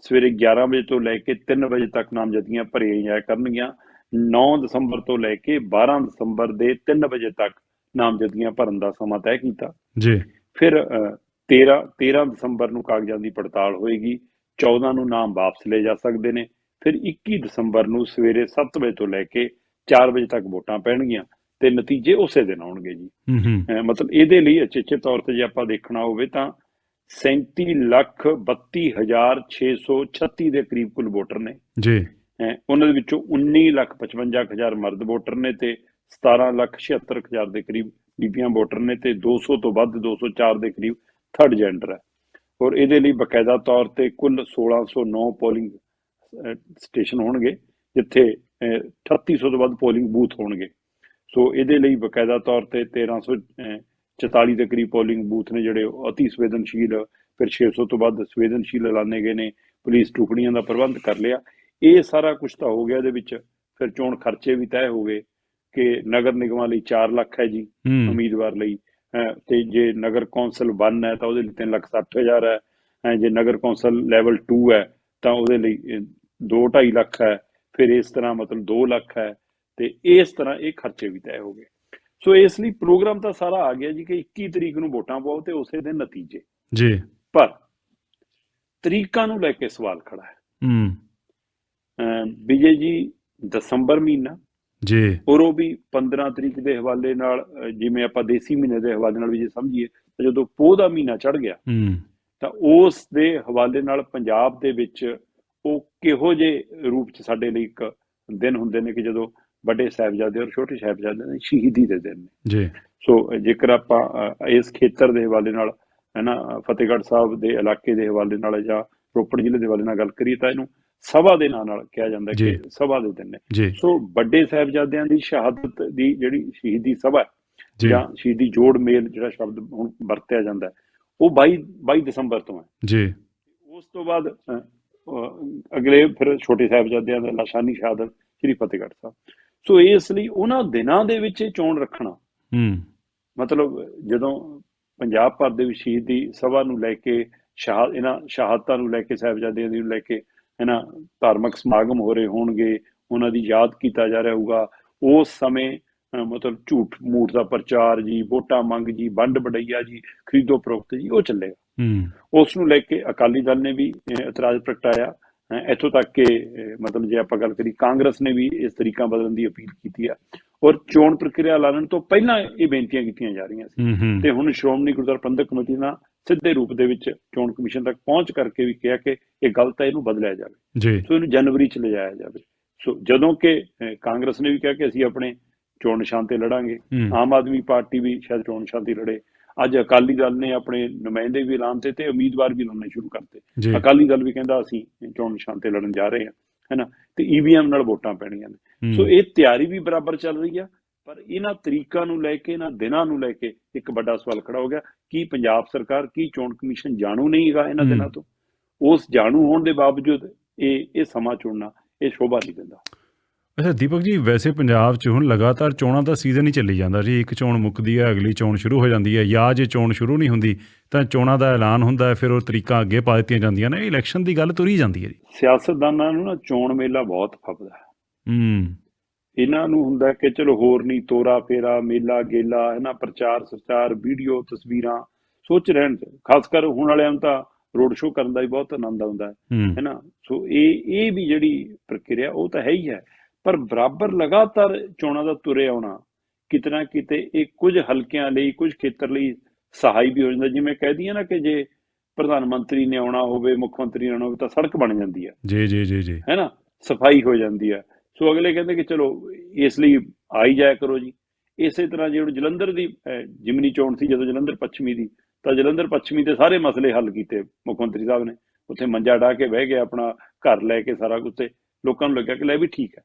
ਸਵੇਰੇ 11 ਵਜੇ ਤੋਂ ਲੈ ਕੇ 3 ਵਜੇ ਤੱਕ ਨਾਮਜ਼ਦਗੀਆਂ ਭਰੀਆਂ ਜਾਇਆ ਕਰਨਗੀਆਂ। 9 ਦਸੰਬਰ ਤੋਂ ਲੈ ਕੇ 12 ਦਸੰਬਰ ਦੇ 3 ਵਜੇ ਤੱਕ ਨਾਮਜ਼ਦਗੀਆਂ ਭਰਨ ਦਾ ਸਮਾਂ ਤੈਅ ਕੀਤਾ। ਜੀ। ਫਿਰ ਅਹ, 13 13 ਦਸੰਬਰ ਨੂੰ ਕਾਗਜ਼ਾਂ ਦੀ ਪੜਤਾਲ ਹੋਏਗੀ। 14 ਨੂੰ ਨਾਮ ਵਾਪਸ ਲਏ ਜਾ ਸਕਦੇ ਨੇ। ਫਿਰ 21 ਦਸੰਬਰ ਨੂੰ ਸਵੇਰੇ 7 ਵਜੇ ਤੋਂ ਲੈ ਕੇ 4 ਵਜੇ ਤੱਕ ਵੋਟਾਂ ਪੈਣਗੀਆਂ ਤੇ ਨਤੀਜੇ ਉਸੇ ਦਿਨ ਆਉਣਗੇ ਜੀ। ਮਤਲਬ ਇਹਦੇ ਲਈ ਅਚੇਚੇ ਤੌਰ ਤੇ ਜੇ ਆਪਾਂ ਦੇਖਣਾ ਹੋਵੇ ਤਾਂ 37 ਲੱਖ 32 ਹਜ਼ਾਰ 636 ਦੇ ਕਰੀਬ ਕੁੱਲ ਵੋਟਰ ਨੇ। ਜੀ। ਉਹਨਾਂ ਦੇ ਵਿੱਚੋਂ 19 ਲੱਖ 55 ਹਜ਼ਾਰ ਮਰਦ ਵੋਟਰ ਨੇ ਤੇ 17 ਲੱਖ 76 ਹਜ਼ਾਰ ਦੇ ਕਰੀਬ ਬੀਬੀਆਂ ਵੋਟਰ ਨੇ ਤੇ 200 ਤੋਂ ਵੱਧ 204 ਦੇ ਕਰੀਬ ਥਰਡ ਜੈਂਡਰ ਹੈ। ਔਰ ਇਹਦੇ ਲਈ ਬਕਾਇਦਾ ਤੌਰ ਤੇ ਕੁੱਲ 1609 ਪੋਲਿੰਗ ਸਟੇਸ਼ਨ ਹੋਣਗੇ ਜਿੱਥੇ ਅਹ, 3800 ਤੋਂ ਵੱਧ ਪੋਲਿੰਗ ਬੂਥ ਹੋਣਗੇ। ਸੋ ਇਹਦੇ ਲਈ ਬਕਾਇਦਾ ਤੌਰ ਤੇ 1344 ਦੇ ਕਰੀਬ ਪੋਲਿੰਗ ਬੂਥ ਨੇ ਜਿਹੜੇ ਅਤੀ ਸੰਵੇਦਨਸ਼ੀਲ ਫਿਰ 600 ਤੋਂ ਵੱਧ ਸੰਵੇਦਨਸ਼ੀਲ ਐਲਾਨੇ ਗਏ ਨੇ ਪੁਲਿਸ ਟੁਕੜੀਆਂ ਦਾ ਪ੍ਰਬੰਧ ਕਰ ਲਿਆ। ਇਹ ਸਾਰਾ ਕੁਝ ਤਾਂ ਹੋ ਗਿਆ ਇਹਦੇ ਵਿੱਚ ਫਿਰ ਚੋਣ ਖਰਚੇ ਵੀ ਤੈਅ ਹੋ ਗਏ ਕਿ ਨਗਰ ਨਿਗਮਾਂ ਲਈ 4 ਲੱਖ ਹੈ ਜੀ ਉਮੀਦਵਾਰ ਲਈ। ਤੇ ਜੇ ਨਗਰ ਕੌਂਸਲ 1 ਹੈ ਤਾਂ ਉਹਦੇ ਲਈ 3 ਲੱਖ 60 ਹਜ਼ਾਰ ਹੈ। ਅਹ ਜੇ ਨਗਰ ਕੌਂਸਲ ਲੈਵਲ 2 ਹੈ ਤਾਂ ਉਹਦੇ ਲਈ 2.5 ਲੱਖ ਹੈ। ਫਿਰ ਇਸ ਤਰ੍ਹਾਂ ਮਤਲਬ 2 ਲੱਖ ਹੈ ਤੇ ਇਸ ਤਰ੍ਹਾਂ ਇਹ ਖਰਚੇ ਵੀ ਤੈਅ ਹੋ ਗਏ। ਸੋ ਇਸ ਲਈ ਪ੍ਰੋਗਰਾਮ ਤਾਂ ਸਾਰਾ ਆ ਗਿਆ ਜੀ ਕਿ 21 ਤਰੀਕ ਨੂੰ ਵੋਟਾਂ ਪਾਓ ਤੇ ਉਸੇ ਦਿਨ ਨਤੀਜੇ। ਜੀ। ਪਰ ਤਰੀਕਾਂ ਨੂੰ ਲੈ ਕੇ ਸਵਾਲ ਖੜਾ ਹੈ। ਹੂੰ। ਵਿਜੇ ਜੀ ਦਸੰਬਰ ਮਹੀਨਾ। ਜੀ। ਉਹ ਵੀ 15 ਤਰੀਕ ਦੇ ਹਵਾਲੇ ਨਾਲ ਜਿਵੇਂ ਆਪਾਂ ਦੇਸੀ ਮਹੀਨੇ ਦੇ ਹਵਾਲੇ ਨਾਲ ਵੀ ਜੇ ਸਮਝੀਏ ਤਾਂ ਜਦੋਂ ਪੋਹ ਦਾ ਮਹੀਨਾ ਚੜ ਗਿਆ ਹੂੰ। ਤਾਂ ਉਸ ਦੇ ਹਵਾਲੇ ਨਾਲ ਪੰਜਾਬ ਦੇ ਵਿੱਚ ਉਹ ਕਿਹੋ ਜਿਹੇ ਰੂਪ ਚ ਸਾਡੇ ਲਈ ਇੱਕ ਦਿਨ ਹੁੰਦੇ ਨੇ ਕਿ ਜਦੋਂ ਵੱਡੇ ਸਾਹਿਬਜ਼ਾਦੇ ਔਰ ਛੋਟੇ ਸਾਹਿਬਜ਼ਾਦੇ ਦੀ ਸ਼ਹੀਦੀ ਦੇ ਦਿਨ ਨੇ। ਜੀ। ਸੋ ਜੇਕਰ ਆਪਾਂ ਇਸ ਖੇਤਰ ਦੇ ਹਵਾਲੇ ਨਾਲ ਹੈ ਨਾ ਅਹ, ਫਤਿਹਗੜ੍ਹ ਸਾਹਿਬ ਦੇ ਇਲਾਕੇ ਦੇ ਹਵਾਲੇ ਨਾਲ ਜਾਂ ਰੋਪੜ ਜ਼ਿਲ੍ਹੇ ਦੇ ਹਵਾਲੇ ਨਾਲ ਗੱਲ ਕਰੀਏ ਤਾਂ ਇਹਨੂੰ ਸਭਾ ਦੇ ਨਾਂ ਨਾਲ ਕਿਹਾ ਜਾਂਦਾ। ਕਿ ਸਭਾ ਦੇ ਦਿਨ ਨੇ। ਸੋ ਵੱਡੇ ਸਾਹਿਬਜ਼ਾਦਿਆਂ ਦੀ ਸ਼ਹਾਦਤ ਦੀ ਜਿਹੜੀ ਸ਼ਹੀਦੀ ਸਭਾ ਹੈ, ਜੀ। ਸ਼ਹੀਦੀ ਜੋੜ ਮੇਲ ਜਿਹੜਾ ਸ਼ਬਦ ਹੁਣ ਵਰਤਿਆ ਜਾਂਦਾ ਉਹ 22 22 ਦਸੰਬਰ ਤੋਂ ਹੈ। ਜੀ। ਉਸ ਤੋਂ ਬਾਅਦ ਅਗਲੇ ਫਿਰ ਛੋਟੇ ਸਾਹਿਬਜ਼ਾਦਿਆਂ ਦਾ ਲਾਸ਼ਾਨੀ ਸ਼ਹਾਦਤ ਸ੍ਰੀ ਫਤਿਹਗੜ੍ਹ ਸਾਹਿਬ। ਸੋ ਇਸ ਲਈ ਉਹਨਾਂ ਦਿਨਾਂ ਦੇ ਵਿੱਚ ਇਹ ਚੋਣ ਰੱਖਣਾ। ਹੂੰ। ਮਤਲਬ ਜਦੋਂ ਪੰਜਾਬ ਭਰ ਦੇ ਵਿੱਚ ਸ਼ਹੀਦੀ ਸਭਾ ਨੂੰ ਲੈ ਕੇ ਸ਼ਹਾਦ ਇਹਨਾਂ ਸ਼ਹਾਦਤਾਂ ਨੂੰ ਲੈ ਕੇ ਸਾਹਿਬਜ਼ਾਦਿਆਂ ਦੀ ਨੂੰ ਲੈ ਕੇ ਇਹਨਾਂ ਧਾਰਮਿਕ ਸਮਾਗਮ ਹੋ ਰਹੇ ਹੋਣਗੇ ਉਹਨਾਂ ਦੀ ਯਾਦ ਕੀਤਾ ਜਾ ਰਿਹਾ ਹੋਊਗਾ ਉਸ ਸਮੇਂ ਮਤਲਬ ਝੂਠ ਮੂਠ ਦਾ ਪ੍ਰਚਾਰ ਜੀ ਵੋਟਾਂ ਮੰਗ ਜੀ ਵੰਡ ਵਡਈਆ ਜੀ ਖਰੀਦੋ ਫਰੋਖਤ ਜੀ ਉਹ ਚੱਲੇਗਾ। ਹੂੰ। ਉਸ ਨੂੰ ਲੈ ਕੇ ਅਕਾਲੀ ਦਲ ਨੇ ਵੀ ਇਤਰਾਜ਼ ਪ੍ਰਗਟਾਇਆ। ਇੱਥੋਂ ਤੱਕ ਕਿ ਮਤਲਬ ਜੇ ਆਪਾਂ ਗੱਲ ਕਰੀ ਕਾਂਗਰਸ ਨੇ ਵੀ ਇਸ ਤਰੀਕਾ ਬਦਲਣ ਦੀ ਅਪੀਲ ਕੀਤੀ ਹੈ ਔਰ ਚੋਣ ਪ੍ਰਕਿਰਿਆ ਐਲਾਨਣ ਤੋਂ ਪਹਿਲਾਂ ਇਹ ਬੇਨਤੀਆਂ ਕੀਤੀਆਂ ਜਾ ਰਹੀਆਂ ਸੀ। ਤੇ ਹੁਣ ਸ਼੍ਰੋਮਣੀ ਗੁਰਦੁਆਰਾ ਪ੍ਰਬੰਧਕ ਕਮੇਟੀ ਨਾਲ ਸਿੱਧੇ ਰੂਪ ਦੇ ਵਿੱਚ ਚੋਣ ਕਮਿਸ਼ਨ ਤੱਕ ਪਹੁੰਚ ਕਰਕੇ ਵੀ ਕਿਹਾ ਕਿ ਇਹ ਗਲਤ ਹੈ ਇਹਨੂੰ ਬਦਲਿਆ ਜਾਵੇ। ਜੀ। ਸੋ ਇਹਨੂੰ ਜਨਵਰੀ ਚ ਲਿਜਾਇਆ ਜਾਵੇ। ਸੋ ਜਦੋਂ ਕਿ ਕਾਂਗਰਸ ਨੇ ਵੀ ਕਿਹਾ ਕਿ ਅਸੀਂ ਆਪਣੇ ਚੋਣ ਨਿਸ਼ਾਨ ਤੇ ਲੜਾਂਗੇ। ਆਮ ਆਦਮੀ ਪਾਰਟੀ ਵੀ ਸ਼ਾਇਦ ਚੋਣ ਨਿਸ਼ਾਨ ਤੇ ਲੜੇ। ਅੱਜ ਅਕਾਲੀ ਦਲ ਨੇ ਆਪਣੇ ਨੁਮਾਇੰਦੇ ਵੀ ਐਲਾਨ ਤੇ ਤੇ ਉਮੀਦਵਾਰ ਵੀ ਲਾਉਣੇ ਸ਼ੁਰੂ ਕਰਤੇ ਅਕਾਲੀ ਦਲ ਵੀ ਕਹਿੰਦਾ ਅਸੀਂ ਚੋਣ ਨਿਸ਼ਾਨ ਤੇ ਲੜਨ ਜਾ ਰਹੇ ਹਾਂ ਹੈਨਾ? ਤੇ ਈਵੀਐਮ ਨਾਲ ਵੋਟਾਂ ਪੈਣੀਆਂ ਨੇ। ਸੋ ਇਹ ਤਿਆਰੀ ਵੀ ਬਰਾਬਰ ਚੱਲ ਰਹੀ ਆ ਪਰ ਇਹਨਾਂ ਤਰੀਕਾਂ ਨੂੰ ਲੈ ਕੇ ਇਹਨਾਂ ਦਿਨਾਂ ਨੂੰ ਲੈ ਕੇ ਇੱਕ ਵੱਡਾ ਸਵਾਲ ਖੜਾ ਹੋ ਗਿਆ ਕੀ ਪੰਜਾਬ ਸਰਕਾਰ ਕੀ ਚੋਣ ਕਮਿਸ਼ਨ ਜਾਣੂ ਨਹੀਂ ਹੈਗਾ ਇਹਨਾਂ। ਦਿਨਾਂ ਤੋਂ? ਉਸ ਜਾਣੂ ਹੋਣ ਦੇ ਬਾਵਜੂਦ ਇਹ ਇਹ ਸਮਾਂ ਚੁਣਨਾ ਇਹ ਸ਼ੋਭਾ ਨਹੀਂ ਦਿੰਦਾ। ਅੱਛਾ ਦੀਪਕ ਜੀ ਵੈਸੇ ਪੰਜਾਬ 'ਚ ਹੁਣ ਲਗਾਤਾਰ ਚੋਣਾਂ ਦਾ ਸੀਜ਼ਨ ਹੀ ਚੱਲੀ ਜਾਂਦਾ ਜੀ। ਇੱਕ ਚੋਣ ਮੁੱਕਦੀ ਹੈ ਅਗਲੀ ਚੋਣ ਸ਼ੁਰੂ ਹੋ ਜਾਂਦੀ ਹੈ। ਜਾਂ ਜੇ ਚੋਣ ਸ਼ੁਰੂ ਨਹੀਂ ਹੁੰਦੀ ਤਾਂ ਚੋਣਾਂ ਦਾ ਐਲਾਨ ਹੁੰਦਾ ਹੈ ਫਿਰ ਉਹ ਤਰੀਕਾਂ ਅੱਗੇ ਪਾ ਦਿੱਤੀਆਂ ਜਾਂਦੀਆਂ ਨੇ। ਇਲੈਕਸ਼ਨ ਦੀ ਗੱਲ ਤੁਰੀ ਜਾਂਦੀ ਹੈ ਜੀ। ਸਿਆਸਤਦਾਨਾਂ ਨੂੰ ਨਾ ਚੋਣ ਮੇਲਾ ਬਹੁਤ ਫੱਬਦਾ ਹੈ। ਹੂੰ। ਇਹਨਾਂ ਨੂੰ ਹੁੰਦਾ ਕਿ ਚਲੋ ਹੋਰ ਨਹੀਂ ਤੋਰਾ ਫੇਰਾ ਮੇਲਾ ਗੇਲਾ ਹੈ ਨਾ ਪ੍ਰਚਾਰ ਸੰਚਾਰ ਵੀਡੀਓ ਤਸਵੀਰਾਂ ਸੋਚ ਰਹਿਣ ਚ ਖਾਸ ਕਰ ਹੁਣ ਵਾਲਿਆਂ ਨੂੰ ਤਾਂ ਰੋਡ ਸ਼ੋਅ ਕਰਨ ਦਾ ਵੀ ਬਹੁਤ ਆਨੰਦ ਆਉਂਦਾ ਹੈ। ਹੂੰ। ਹੈ ਨਾ? ਸੋ ਇਹ ਇਹ ਵੀ ਜਿਹੜੀ ਪ੍ਰਕਿਰਿਆ ਉਹ ਤਾਂ ਹੈ ਹੀ ਹੈ। ਪਰ ਬਰਾਬਰ ਲਗਾਤਾਰ ਚੋਣਾਂ ਦਾ ਤੁਰੇ ਆਉਣਾ ਕਿਤਨਾ ਕਿਤੇ ਇਹ ਕੁਝ ਹਲਕਿਆਂ ਲਈ ਕੁਝ ਖੇਤਰ ਲਈ ਸਹਾਈ ਵੀ ਹੋ ਜਾਂਦਾ। ਜਿਵੇਂ ਕਹਿ ਦਈਏ ਨਾ ਕਿ ਜੇ ਪ੍ਰਧਾਨ ਮੰਤਰੀ ਨੇ ਆਉਣਾ ਹੋਵੇ ਮੁੱਖ ਮੰਤਰੀ ਨੇ ਆਉਣਾ ਹੋਵੇ ਤਾਂ ਸੜਕ ਬਣ ਜਾਂਦੀ ਹੈ। ਜੀ ਜੀ ਜੀ ਜੀ। ਹੈ ਨਾ? ਸਫ਼ਾਈ ਹੋ ਜਾਂਦੀ ਹੈ। ਸੋ ਅਗਲੇ ਕਹਿੰਦੇ ਕਿ ਚਲੋ ਇਸ ਲਈ ਆਈ ਜਾਇਆ ਕਰੋ ਜੀ। ਇਸੇ ਤਰ੍ਹਾਂ ਜੇ ਹੁਣ ਜਲੰਧਰ ਦੀ ਜਿਮਨੀ ਚੋਣ ਸੀ ਜਦੋਂ ਜਲੰਧਰ ਪੱਛਮੀ ਦੀ ਤਾਂ ਜਲੰਧਰ ਪੱਛਮੀ ਦੇ ਸਾਰੇ ਮਸਲੇ ਹੱਲ ਕੀਤੇ ਮੁੱਖ ਮੰਤਰੀ ਸਾਹਿਬ ਨੇ। ਉੱਥੇ ਮੰਜਾ ਢਾ ਕੇ ਬਹਿ ਗਏ ਆਪਣਾ ਘਰ ਲੈ ਕੇ ਸਾਰਾ ਕੁਝ ਤੇ ਲੋਕਾਂ ਨੂੰ ਲੱਗਿਆ ਕਿ ਲੈ ਵੀ ਠੀਕ ਹੈ।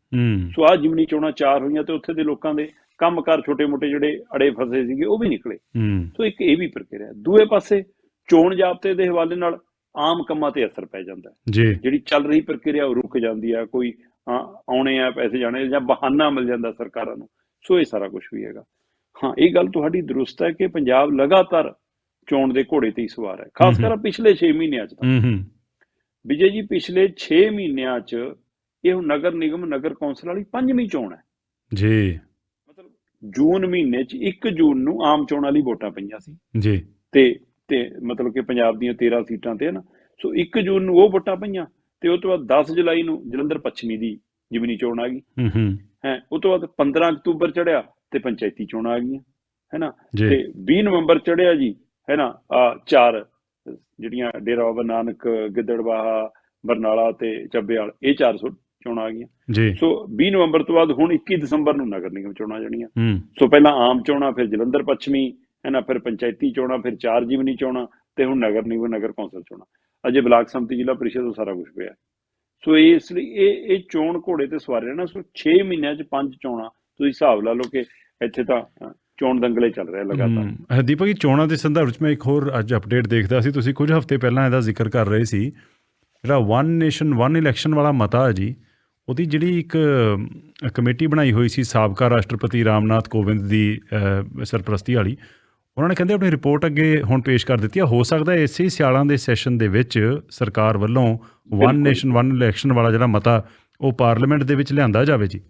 ਸੋ ਆ ਜਿਮਨੀ ਚੋਣਾਂ ਚਾਰ ਹੋਈਆਂ ਤੇ ਉੱਥੇ ਦੇ ਲੋਕਾਂ ਦੇ ਕੰਮਕਾਰ ਛੋਟੇ-ਮੋਟੇ ਜਿਹੜੇ ਅੜੇ ਫਸੇ ਸੀਗੇ ਉਹ ਵੀ ਨਿਕਲੇ। ਸੋ ਇੱਕ ਇਹ ਵੀ ਪ੍ਰਕਿਰਿਆ ਹੈ। ਦੂਏ ਪਾਸੇ ਚੋਣ ਜਾਬਤੇ ਦੇ ਹਵਾਲੇ ਨਾਲ ਆਮ ਕੰਮਾਂ ਤੇ ਅਸਰ ਪੈ ਜਾਂਦਾ ਹੈ। ਜਿਹੜੀ ਚੱਲ ਰਹੀ ਪ੍ਰਕਿਰਿਆ ਉਹ ਰੁਕ ਜਾਂਦੀ ਹੈ ਕੋਈ ਆਉਣੇ ਆ ਪੈਸੇ ਜਾਣੇ ਜਾਂ ਬਹਾਨਾ ਮਿਲ ਜਾਂਦਾ ਸਰਕਾਰਾਂ ਨੂੰ। ਸੋ ਇਹ ਸਾਰਾ ਕੁਝ ਵੀ ਹੈਗਾ। ਹਾਂ ਇਹ ਗੱਲ ਤੁਹਾਡੀ ਦਰੁਸਤ ਹੈ ਕਿ ਪੰਜਾਬ ਲਗਾਤਾਰ ਚੋਣ ਦੇ ਘੋੜੇ ਤੇ ਹੀ ਸਵਾਰ ਹੈ। ਖਾਸ। ਕਰ ਪਿਛਲੇ 6 ਮਹੀਨਿਆਂ ਚ ਤਾਂ। ਹੂੰ ਹੂੰ। ਵਿਜੇ ਜੀ ਪਿਛਲੇ 6 ਮਹੀਨਿਆਂ ਚ ਇਹ ਨਗਰ ਨਿਗਮ ਨਗਰ ਕੌਂਸਲ ਵਾਲੀ ਪੰਜਵੀਂ ਚੋਣ ਹੈ। ਜੀ। ਮਤਲਬ ਜੂਨ ਮਹੀਨੇ ਚ 1 ਜੂਨ ਨੂੰ ਆਮ ਚੋਣਾਂ ਲਈ ਵੋਟਾਂ ਪਈਆਂ ਸੀ। ਜੀ। ਤੇ ਤੇ ਮਤਲਬ ਕਿ ਪੰਜਾਬ ਦੀਆਂ 13 ਸੀਟਾਂ ਤੇ ਹੈ ਨਾ। ਸੋ 1 ਜੂਨ ਨੂੰ ਉਹ ਵੋਟਾਂ ਪਈਆਂ ਤੇ ਉਹ ਤੋਂ ਬਾਅਦ 10 ਜੁਲਾਈ ਨੂੰ ਜਲੰਧਰ ਪੱਛਮੀ ਦੀ ਜਿਮਨੀ ਚੋਣ ਆ ਗਈ। ਹੂੰ ਹੂੰ। ਹੈ ਉਹ ਤੋਂ ਬਾਅਦ 15 ਅਕਤੂਬਰ ਚੜਿਆ ਤੇ ਪੰਚਾਇਤੀ ਚੋਣਾਂ ਆ ਗਈਆਂ ਹੈ ਨਾ। ਜੀ। ਤੇ 20 ਨਵੰਬਰ ਚੜਿਆ ਜੀ ਹੈ ਨਾ ਆ ਚਾਰ ਜਿਹੜੀਆਂ ਡੇਰਾ ਬਾਬਾ ਨਾਨਕ ਗਿੱਦੜਬਾਹਾ ਬਰਨਾਲਾ ਤੇ ਚੱਬੇਵਾਲ ਇਹ 400 ਚੋਣਾਂ ਆ ਗਈਆਂ। ਜੀ। ਸੋ 20 ਨਵੰਬਰ ਤੋਂ ਬਾਅਦ ਹੁਣ 21 ਦਸੰਬਰ ਨੂੰ ਨਗਰ ਨਿਗਮ ਚੋਣਾਂ ਜਾਣੀਆਂ। ਸੋ ਪਹਿਲਾਂ ਆਮ ਚੋਣਾਂ ਫਿਰ ਜਲੰਧਰ ਪੱਛਮੀ ਹੈ ਨਾ ਫਿਰ ਪੰਚਾਇਤੀ ਚੋਣਾਂ ਫਿਰ ਚਾਰ ਜੀਵਨੀ ਚੋਣਾਂ ਤੇ ਹੁਣ ਨਗਰ ਨਿਗਮ ਨਗਰ ਕੌਂਸਲ ਚੋਣਾਂ। ਅਜੇ ਬਲਾਕ ਸੰਮਤੀ ਜ਼ਿਲ੍ਹਾ ਪਰਿਸ਼ਦ ਉਹ ਸਾਰਾ ਕੁਝ ਪਿਆ। ਸੋ ਇਸ ਲਈ ਇਹ ਇਹ ਚੋਣ ਘੋੜੇ ਤੇ ਸਵਾਰ ਰਹਿਣਾ ਸੋ 6 ਮਹੀਨਿਆਂ ਚ ਪੰਜ ਚੋਣਾਂ। ਤੁਸੀਂ ਹਿਸਾਬ ਲਾ ਲਓ ਕਿ ਇੱਥੇ ਤਾਂ ਚੋਣ ਦੰਗਲੇ ਚੱਲ ਰਿਹਾ ਲਗਾਤਾਰ। ਦੀਪਕ ਜੀ ਚੋਣਾਂ ਦੇ ਸੰਦਰਭ ਵਿੱਚ ਮੈਂ ਇੱਕ ਹੋਰ ਅੱਜ ਅਪਡੇਟ ਦੇਖਦਾ ਸੀ। ਤੁਸੀਂ ਕੁਝ ਹਫ਼ਤੇ ਪਹਿਲਾਂ ਇਹਦਾ ਜ਼ਿਕਰ ਕਰ ਰਹੇ ਸੀ। ਜਿਹੜਾ ਵਨ ਨੇਸ਼ਨ ਵਨ ਇਲੈਕਸ਼ਨ ਵਾਲਾ ਮਤਾ ਹੈ ਜੀ ਉਹਦੀ ਜਿਹੜੀ ਇੱਕ ਕਮੇਟੀ ਬਣਾਈ ਹੋਈ ਸੀ ਸਾਬਕਾ ਰਾਸ਼ਟਰਪਤੀ ਰਾਮਨਾਥ ਕੋਵਿੰਦ ਦੀ ਸਰਪ੍ਰਸਤੀ ਵਾਲੀ ਉਹਨਾਂ ਨੇ ਕਹਿੰਦੇ ਆਪਣੀ ਰਿਪੋਰਟ ਅੱਗੇ ਹੁਣ ਪੇਸ਼ ਕਰ ਦਿੱਤੀ ਹੈ ਹੋ ਸਕਦਾ ਹੈ ਇਸੇ ਸਿਆਲਾਂ ਦੇ ਸੈਸ਼ਨ ਦੇ ਵਿੱਚ ਸਰਕਾਰ ਵੱਲੋਂ ਵਨ। ਨੇਸ਼ਨ ਵਨ ਇਲੈਕਸ਼ਨ ਵਾਲਾ ਜਿਹੜਾ ਮਤਾ ਉਹ ਪਾਰਲੀਮੈਂਟ ਦੇ ਵਿੱਚ ਲਿਆਂਦਾ ਜਾਵੇ ਜੀ।